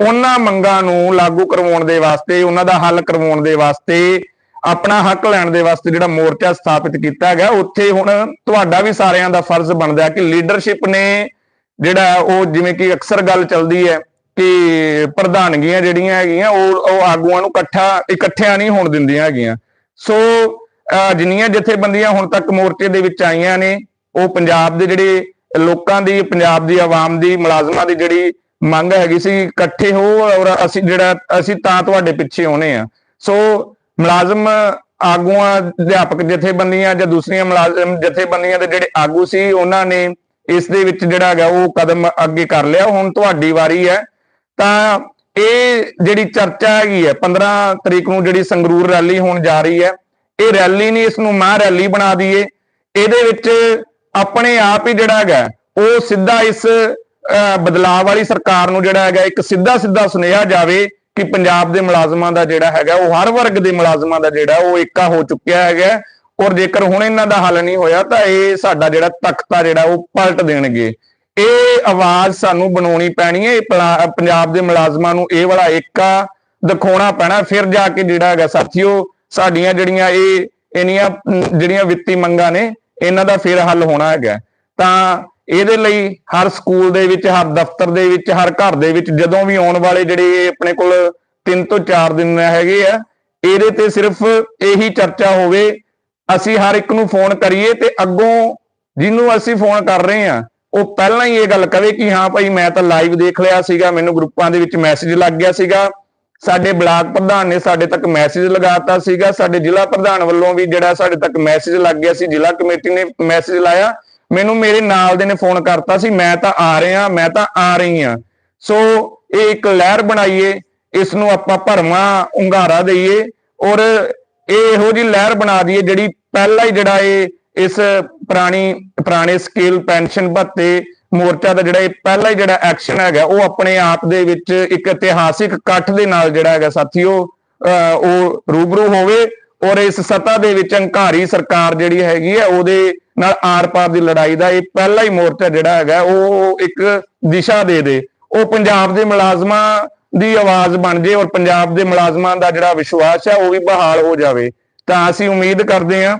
ਉਹਨਾਂ ਮੰਗਾਂ ਨੂੰ ਲਾਗੂ ਕਰਵਾਉਣ ਦੇ ਵਾਸਤੇ, ਉਹਨਾਂ ਦਾ ਹੱਲ ਕਰਵਾਉਣ ਦੇ ਵਾਸਤੇ, ਆਪਣਾ ਹੱਕ ਲੈਣ ਦੇ ਵਾਸਤੇ ਜਿਹੜਾ ਮੋਰਚਾ ਸਥਾਪਿਤ ਕੀਤਾ ਗਿਆ ਉੱਥੇ ਹੁਣ ਤੁਹਾਡਾ ਵੀ ਸਾਰਿਆਂ ਦਾ ਫਰਜ਼ ਬਣਦਾ ਕਿ ਲੀਡਰਸ਼ਿਪ ਨੇ ਜਿਹੜਾ ਉਹ ਜਿਵੇਂ ਕਿ ਅਕਸਰ ਗੱਲ ਚੱਲਦੀ ਹੈ ਕਿ ਪ੍ਰਧਾਨਗੀਆਂ ਜਿਹੜੀਆਂ ਹੈਗੀਆਂ, ਉਹ ਉਹ ਆਗੂਆਂ ਨੂੰ ਇਕੱਠਾ, ਇਕੱਠਿਆਂ ਨਹੀਂ ਹੋਣ ਦਿੰਦੀਆਂ ਹੈਗੀਆਂ। ਸੋ ਅਹ ਜਿੰਨੀਆਂ ਜਥੇਬੰਦੀਆਂ ਹੁਣ ਤੱਕ ਮੋਰਚੇ ਦੇ ਵਿੱਚ ਆਈਆਂ ਨੇ, ਉਹ ਪੰਜਾਬ ਦੇ ਜਿਹੜੇ ਲੋਕਾਂ ਦੀ, ਪੰਜਾਬ ਦੀ ਆਵਾਮ ਦੀ, ਮੁਲਾਜ਼ਮਾਂ ਦੀ ਜਿਹੜੀ ਮੰਗ ਹੈਗੀ ਸੀ ਇਕੱਠੇ ਹੋ ਔਰ ਅਸੀਂ ਜਿਹੜਾ ਅਸੀਂ ਤਾਂ ਤੁਹਾਡੇ ਪਿੱਛੇ ਆਉਨੇ ਆ। ਸੋ ਮੁਲਾਜ਼ਮ ਆਗੂਆਂ, ਅਧਿਆਪਕ ਜਥੇਬੰਦੀਆਂ ਜਾਂ ਦੂਸਰੀਆਂ ਮੁਲਾਜ਼ਮ ਜਥੇਬੰਦੀਆਂ ਦੇ ਜਿਹੜੇ ਆਗੂ ਸੀ, ਉਹਨਾਂ ਨੇ ਇਸ ਦੇ ਵਿੱਚ ਜਿਹੜਾ ਹੈਗਾ ਉਹ ਕਦਮ ਅੱਗੇ ਕਰ ਲਿਆ। ਹੁਣ ਤੁਹਾਡੀ ਵਾਰੀ ਹੈ। ਤਾਂ ਇਹ ਜਿਹੜੀ ਚਰਚਾ ਹੈਗੀ ਹੈ 15 ਤਰੀਕ ਨੂੰ ਜਿਹੜੀ ਸੰਗਰੂਰ ਰੈਲੀ ਹੋਣ ਜਾ ਰਹੀ ਹੈ, ਇਹ ਰੈਲੀ ਨਹੀਂ, ਇਸ ਨੂੰ ਮਹਾ ਰੈਲੀ ਬਣਾ ਦਈਏ। ਇਹਦੇ ਵਿੱਚ ਆਪਣੇ ਆਪ ਹੀ ਜਿਹੜਾ ਹੈਗਾ, ਉਹ ਸਿੱਧਾ ਇਸ ਬਦਲਾਅ ਵਾਲੀ ਸਰਕਾਰ ਨੂੰ ਜਿਹੜਾ ਹੈਗਾ, ਇੱਕ ਸਿੱਧਾ ਸਿੱਧਾ ਸੁਨੇਹਾ ਜਾਵੇ ਕਿ ਪੰਜਾਬ ਦੇ ਮੁਲਾਜ਼ਮਾਂ ਦਾ ਜਿਹੜਾ ਹੈਗਾ, ਉਹ ਹਰ ਵਰਗ ਦੇ ਮੁਲਾਜ਼ਮਾਂ ਦਾ ਜਿਹੜਾ, ਉਹ ਏਕਾ ਹੋ ਚੁੱਕਿਆ ਹੈਗਾ। ਔਰ ਜੇਕਰ ਹੁਣ ਇਹਨਾਂ ਦਾ ਹੱਲ ਨਹੀਂ ਹੋਇਆ, ਤਾਂ ਇਹ ਸਾਡਾ ਜਿਹੜਾ ਤਖਤਾ ਜਿਹੜਾ, ਉਹ ਪਲਟ ਦੇਣਗੇ। ਇਹ ਆਵਾਜ਼ ਸਾਨੂੰ ਬਣਾਉਣੀ ਪੈਣੀ ਹੈ, ਇਹ ਪਲਾ- ਪੰਜਾਬ ਦੇ ਮੁਲਾਜ਼ਮਾਂ ਨੂੰ ਇਹ ਵਾਲਾ ਏਕਾ ਦਿਖਾਉਣਾ ਪੈਣਾ। ਫਿਰ ਜਾ ਕੇ ਜਿਹੜਾ ਹੈਗਾ, ਸਾਥੀਓ, ਸਾਡੀਆਂ ਜਿਹੜੀਆਂ ਇਹ, ਇੰਨੀਆਂ ਜਿਹੜੀਆਂ ਵਿੱਤੀ ਮੰਗਾਂ ਨੇ, ਇਹਨਾਂ ਦਾ ਫਿਰ ਹੱਲ ਹੋਣਾ ਹੈਗਾ। ਤਾਂ ਇਹਦੇ ਲਈ ਹਰ ਸਕੂਲ ਦੇ ਵਿੱਚ, ਹਰ ਦਫ਼ਤਰ ਦੇ ਵਿੱਚ, ਹਰ ਘਰ ਦੇ ਵਿੱਚ ਜਦੋਂ ਵੀ ਆਉਣ ਵਾਲੇ ਜਿਹੜੇ ਆਪਣੇ ਕੋਲ 3 ਤੋਂ 4 ਦਿਨ ਹੈਗੇ ਆ, ਇਹਦੇ ਤੇ ਸਿਰਫ ਇਹੀ ਚਰਚਾ ਹੋਵੇ, ਅਸੀਂ ਹਰ ਇੱਕ ਨੂੰ ਫੋਨ ਕਰੀਏ ਤੇ ਅੱਗੋਂ ਜਿਹਨੂੰ ਅਸੀਂ ਫੋਨ ਕਰ ਰਹੇ ਆ ਉਹ ਪਹਿਲਾਂ ਹੀ ਇਹ ਗੱਲ ਕਵੇ ਕਿ ਹਾਂ ਭਾਈ ਮੈਂ ਤਾਂ ਲਾਈਵ ਦੇਖ ਲਿਆ ਸੀਗਾ, ਮੈਨੂੰ ਗਰੁੱਪਾਂ ਦੇ ਵਿੱਚ ਮੈਸੇਜ ਲੱਗ ਗਿਆ ਸੀਗਾ, ਸਾਡੇ ਬਲਾਕ ਪ੍ਰਧਾਨ ਨੇ ਸਾਡੇ ਤੱਕ ਮੈਸੇਜ ਲਗਾਤਾ ਸੀਗਾ, ਸਾਡੇ ਜ਼ਿਲ੍ਹਾ ਪ੍ਰਧਾਨ ਵੱਲੋਂ ਵੀ ਜਿਹੜਾ ਸਾਡੇ ਤੱਕ ਮੈਸੇਜ ਲੱਗ ਗਿਆ ਸੀ, ਜ਼ਿਲ੍ਹਾ ਕਮੇਟੀ ਨੇ ਮੈਸੇਜ ਲਾਇਆ ਮੈਨੂੰ ਮੇਰੇ ਨਾਲ ਦੇ ਨੇ ਫੋਨ ਕਰਤਾ ਸੀ, ਮੈਂ ਤਾਂ ਆ ਰਿਹਾ, ਮੈਂ ਤਾਂ ਆ ਰਹੀ ਹਾਂ। ਸੋ ਇਹ ਇੱਕ ਲਹਿਰ ਬਣਾਈਏ, ਇਸ ਨੂੰ ਆਪਾਂ ਭਰਵਾਂ, ਹੁੰਗਾਰਾ ਦਈਏ, ਔਰ ਇਹ ਇਹੋ ਜੀ ਲਹਿਰ ਬਣਾ ਦਈਏ ਜਿਹੜੀ ਪਹਿਲਾ ਹੀ ਜਿਹੜਾ ਇਹ, ਇਸ ਪੁਰਾਣੀ, ਪੁਰਾਣੇ ਸਕੇਲ ਪੈਨਸ਼ਨ ਭੱਤੇ ਮੋਰਚਾ ਦਾ ਜਿਹੜਾ ਇਹ ਪਹਿਲਾ ਹੀ ਜਿਹੜਾ ਐਕਸ਼ਨ ਹੈਗਾ, ਉਹ ਆਪਣੇ ਆਪ ਦੇ ਵਿੱਚ ਇੱਕ ਇਤਿਹਾਸਿਕ ਇਕੱਠ ਦੇ ਨਾਲ ਜਿਹੜਾ ਹੈਗਾ ਸਾਥੀਓ, ਅਹ ਉਹ ਰੂਬਰੂ ਹੋਵੇ ਔਰ ਇਸ ਸੱਤਾ ਦੇ ਵਿੱਚ ਹੰਕਾਰੀ ਸਰਕਾਰ ਜਿਹੜੀ ਹੈਗੀ ਹੈ ਉਹਦੇ ਨਾਲ ਆਰ-ਪਾਰ ਦੀ ਲੜਾਈ ਦਾ ਇਹ ਪਹਿਲਾ ਹੀ ਮੋਰਚਾ ਜਿਹੜਾ ਹੈਗਾ ਉਹ ਇੱਕ ਦਿਸ਼ਾ ਦੇ ਦੇ। ਉਹ ਪੰਜਾਬ ਦੇ ਮੁਲਾਜ਼ਮਾਂ ਦੀ ਆਵਾਜ਼ ਬਣ ਜੇ ਔਰ ਪੰਜਾਬ ਦੇ ਮੁਲਾਜ਼ਮਾਂ ਦਾ ਜਿਹੜਾ ਵਿਸ਼ਵਾਸ ਹੈ ਉਹ ਵੀ ਬਹਾਲ ਹੋ ਜਾਵੇ। ਤਾਂ ਅਸੀਂ ਉਮੀਦ ਕਰਦੇ ਹਾਂ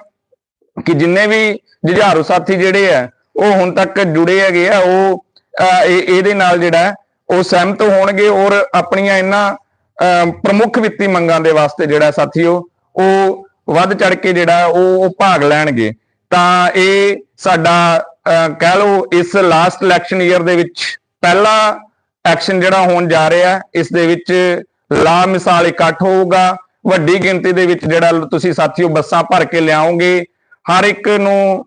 ਕਿ ਜਿੰਨੇ ਵੀ ਜੁਝਾਰੂ ਸਾਥੀ ਜਿਹੜੇ ਆ ਉਹ ਹੁਣ ਤੱਕ ਜੁੜੇ ਹੈਗੇ ਆ ਉਹ ਇਹ- ਇਹਦੇ ਨਾਲ ਜਿਹੜਾ ਉਹ ਸਹਿਮਤ ਹੋਣਗੇ ਔਰ ਆਪਣੀਆਂ ਇਹਨਾਂ ਅਹ, ਪ੍ਰਮੁੱਖ ਵਿੱਤੀ ਮੰਗਾਂ ਦੇ ਵਾਸਤੇ ਜਿਹੜਾ ਸਾਥੀਓ ਉਹ ਵੱਧ ਚੜ ਕੇ ਜਿਹੜਾ ਉਹ ਉਹ ਭਾਗ ਲੈਣਗੇ। ਤਾਂ ਇਹ ਸਾਡਾ ਕਹਿ ਲਓ ਇਸ ਲਾਸਟ ਇਲੈਕਸ਼ਨ ਈਅਰ ਦੇ ਵਿੱਚ ਪਹਿਲਾ ਐਕਸ਼ਨ ਜਿਹੜਾ ਹੋਣ ਜਾ ਰਿਹਾ ਹੈ, ਇਸ ਦੇ ਵਿੱਚ ਲਾ ਮਿਸਾਲ ਇਕੱਠ ਹੋਊਗਾ। ਵੱਡੀ ਗਿਣਤੀ ਦੇ ਵਿੱਚ ਜਿਹੜਾ ਤੁਸੀਂ ਸਾਥੀਓ ਬੱਸਾਂ ਭਰ ਕੇ ਲਿਆਓਗੇ ਹਰ ਇੱਕ ਨੂੰ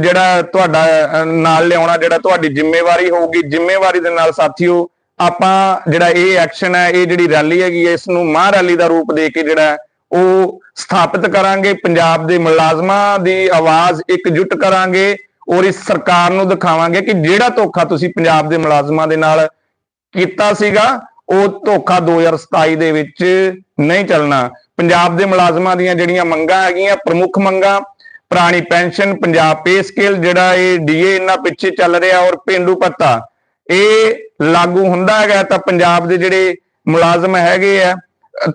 ਜਿਹੜਾ ਤੁਹਾਡਾ ਨਾਲ ਲਿਆਉਣਾ ਜਿਹੜਾ ਤੁਹਾਡੀ ਜ਼ਿੰਮੇਵਾਰੀ ਹੋਊਗੀ। ਜ਼ਿੰਮੇਵਾਰੀ ਦੇ ਨਾਲ ਸਾਥੀਓ ਆਪਾਂ ਜਿਹੜਾ ਇਹ ਐਕਸ਼ਨ ਹੈ ਇਹ ਜਿਹੜੀ ਰੈਲੀ ਹੈਗੀ ਹੈ ਇਸ ਨੂੰ ਮਹਾਂ ਰੈਲੀ ਦਾ ਰੂਪ ਦੇ ਕੇ ਜਿਹੜਾ ਉਹ ਸਥਾਪਿਤ ਕਰਾਂਗੇ, ਪੰਜਾਬ ਦੇ ਮੁਲਾਜ਼ਮਾਂ ਦੀ ਆਵਾਜ਼ ਇਕਜੁੱਟ ਕਰਾਂਗੇ ਔਰ ਇਸ ਸਰਕਾਰ ਨੂੰ ਦਿਖਾਵਾਂਗੇ ਕਿ ਜਿਹੜਾ ਧੋਖਾ ਤੁਸੀਂ ਪੰਜਾਬ ਦੇ ਮੁਲਾਜ਼ਮਾਂ ਦੇ ਨਾਲ ਕੀਤਾ ਸੀਗਾ, ਉਹ ਧੋਖਾ 2027 ਦੇ ਵਿੱਚ ਨਹੀਂ ਚੱਲਣਾ। ਪੰਜਾਬ ਦੇ ਮੁਲਾਜ਼ਮਾਂ ਦੀਆਂ ਜਿਹੜੀਆਂ ਮੰਗਾਂ ਹੈਗੀਆਂ, ਪ੍ਰਮੁੱਖ ਮੰਗਾਂ, ਪੁਰਾਣੀ ਪੈਨਸ਼ਨ, ਪੰਜਾਬ ਪੇ ਸਕੇਲ ਜਿਹੜਾ ਇਹ ਡੀਏ ਇਹਨਾਂ ਪਿੱਛੇ ਚੱਲ ਰਿਹਾ ਔਰ ਪਿੰਡੂ ਪੱਤਾ ਇਹ ਲਾਗੂ ਹੁੰਦਾ ਹੈਗਾ ਤਾਂ ਪੰਜਾਬ ਦੇ ਜਿਹੜੇ ਮੁਲਾਜ਼ਮ ਹੈਗੇ ਆ,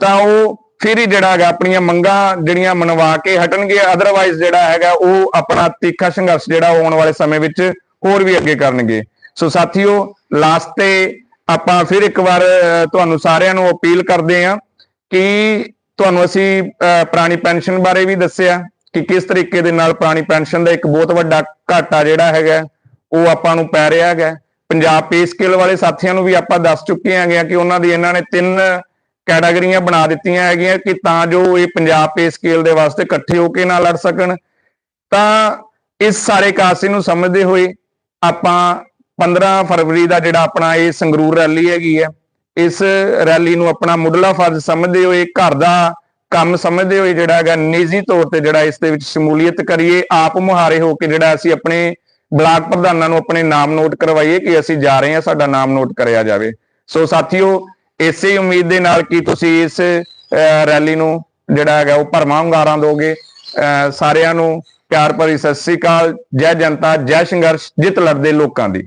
ਤਾਂ ਉਹ ਫਿਰ ਹੀ ਜਿਹੜਾ ਹੈਗਾ ਆਪਣੀਆਂ ਮੰਗਾਂ ਜਿਹੜੀਆਂ ਮਨਵਾ ਕੇ ਹਟਣਗੇ ਅਦਰਵਾਈਜ਼ ਜਿਹੜਾ ਹੈਗਾ ਉਹ ਆਪਣਾ ਤੀਖਾ ਸੰਘਰਸ਼ ਜਿਹੜਾ ਆਉਣ ਵਾਲੇ ਸਮੇਂ ਵਿੱਚ ਹੋਰ ਵੀ ਅੱਗੇ ਕਰਨਗੇ। ਸੋ ਸਾਥੀਓ ਲਾਸਟ ਤੇ ਆਪਾਂ ਫਿਰ ਇੱਕ ਵਾਰ ਤੁਹਾਨੂੰ ਸਾਰਿਆਂ ਨੂੰ ਅਪੀਲ ਕਰਦੇ ਹਾਂ ਕਿ ਤੁਹਾਨੂੰ ਅਸੀਂ ਅਹ, ਪੁਰਾਣੀ ਪੈਨਸ਼ਨ ਬਾਰੇ ਵੀ ਦੱਸਿਆ ਕਿ ਕਿਸ ਤਰੀਕੇ ਦੇ ਨਾਲ ਪੁਰਾਣੀ ਪੈਨਸ਼ਨ ਦਾ ਇੱਕ ਬਹੁਤ ਵੱਡਾ ਘਾਟਾ ਜਿਹੜਾ ਹੈਗਾ ਉਹ ਆਪਾਂ ਨੂੰ ਪੈ ਰਿਹਾ ਹੈਗਾ। ਪੰਜਾਬ ਪੇ ਸਕੇਲ ਵਾਲੇ ਸਾਥੀਆਂ ਨੂੰ ਵੀ ਆਪਾਂ ਦੱਸ ਚੁੱਕੇ ਹੈਗੇ ਆ ਕਿ ਉਹਨਾਂ ਦੀ ਇਹਨਾਂ ਨੇ ਤਿੰਨ ਕੈਟਾਗਰੀਆਂ ਬਣਾ ਦਿੱਤੀਆਂ ਹੈਗੀਆਂ ਕਿ ਤਾਂ ਜੋ ਇਹ ਪੰਜਾਬ ਪੇ ਸਕੇਲ ਦੇ ਵਾਸਤੇ ਇਕੱਠੇ ਹੋ ਕੇ ਨਾ ਲੜ ਸਕਣ। ਤਾਂ ਇਸ ਸਾਰੇ ਕਾਸੇ ਨੂੰ ਸਮਝਦੇ ਹੋਏ ਆਪਾਂ 15 ਫਰਵਰੀ ਦਾ ਜਿਹੜਾ ਆਪਣਾ ਇਹ ਸੰਗਰੂਰ ਰੈਲੀ ਹੈਗੀ ਹੈ, ਇਸ ਰੈਲੀ ਨੂੰ ਆਪਣਾ ਮੁੱਢਲਾ ਫਰਜ਼ ਸਮਝਦੇ ਹੋਏ, ਘਰ ਦਾ ਕੰਮ ਸਮਝਦੇ ਹੋਏ ਜਿਹੜਾ ਹੈਗਾ ਨਿੱਜੀ ਤੌਰ ਤੇ ਜਿਹੜਾ ਇਸ ਦੇ ਵਿੱਚ ਸ਼ਮੂਲੀਅਤ ਕਰੀਏ, ਆਪ ਮੁਹਾਰੇ ਹੋ ਕੇ ਜਿਹੜਾ ਅਸੀਂ ਆਪਣੇ ਬਲਾਕ ਪ੍ਰਧਾਨਾਂ ਨੂੰ ਆਪਣੇ ਨਾਮ ਨੋਟ ਕਰਵਾਈਏ ਕਿ ਅਸੀਂ ਜਾ ਰਹੇ ਹਾਂ, ਸਾਡਾ ਨਾਮ ਨੋਟ ਕਰਿਆ ਜਾਵੇ। ਸੋ ਸਾਥੀਓ ਇਸੇ ਉਮੀਦ ਦੇ ਨਾਲ ਕਿ ਤੁਸੀਂ ਇਸ ਅਹ, ਰੈਲੀ ਨੂੰ ਜਿਹੜਾ ਹੈਗਾ ਉਹ ਭਰਵਾਂ ਹੁੰਗਾਰਾਂ ਦੋਗੇ। ਅਹ, ਸਾਰਿਆਂ ਨੂੰ ਪਿਆਰ ਭਰੀ ਸਤਿ ਸ੍ਰੀ ਅਕਾਲ। ਜੈ ਜਨਤਾ ਜੈ ਸੰਘਰਸ਼ ਜਿੱਤ ਲੜਦੇ ਲੋਕਾਂ ਦੀ।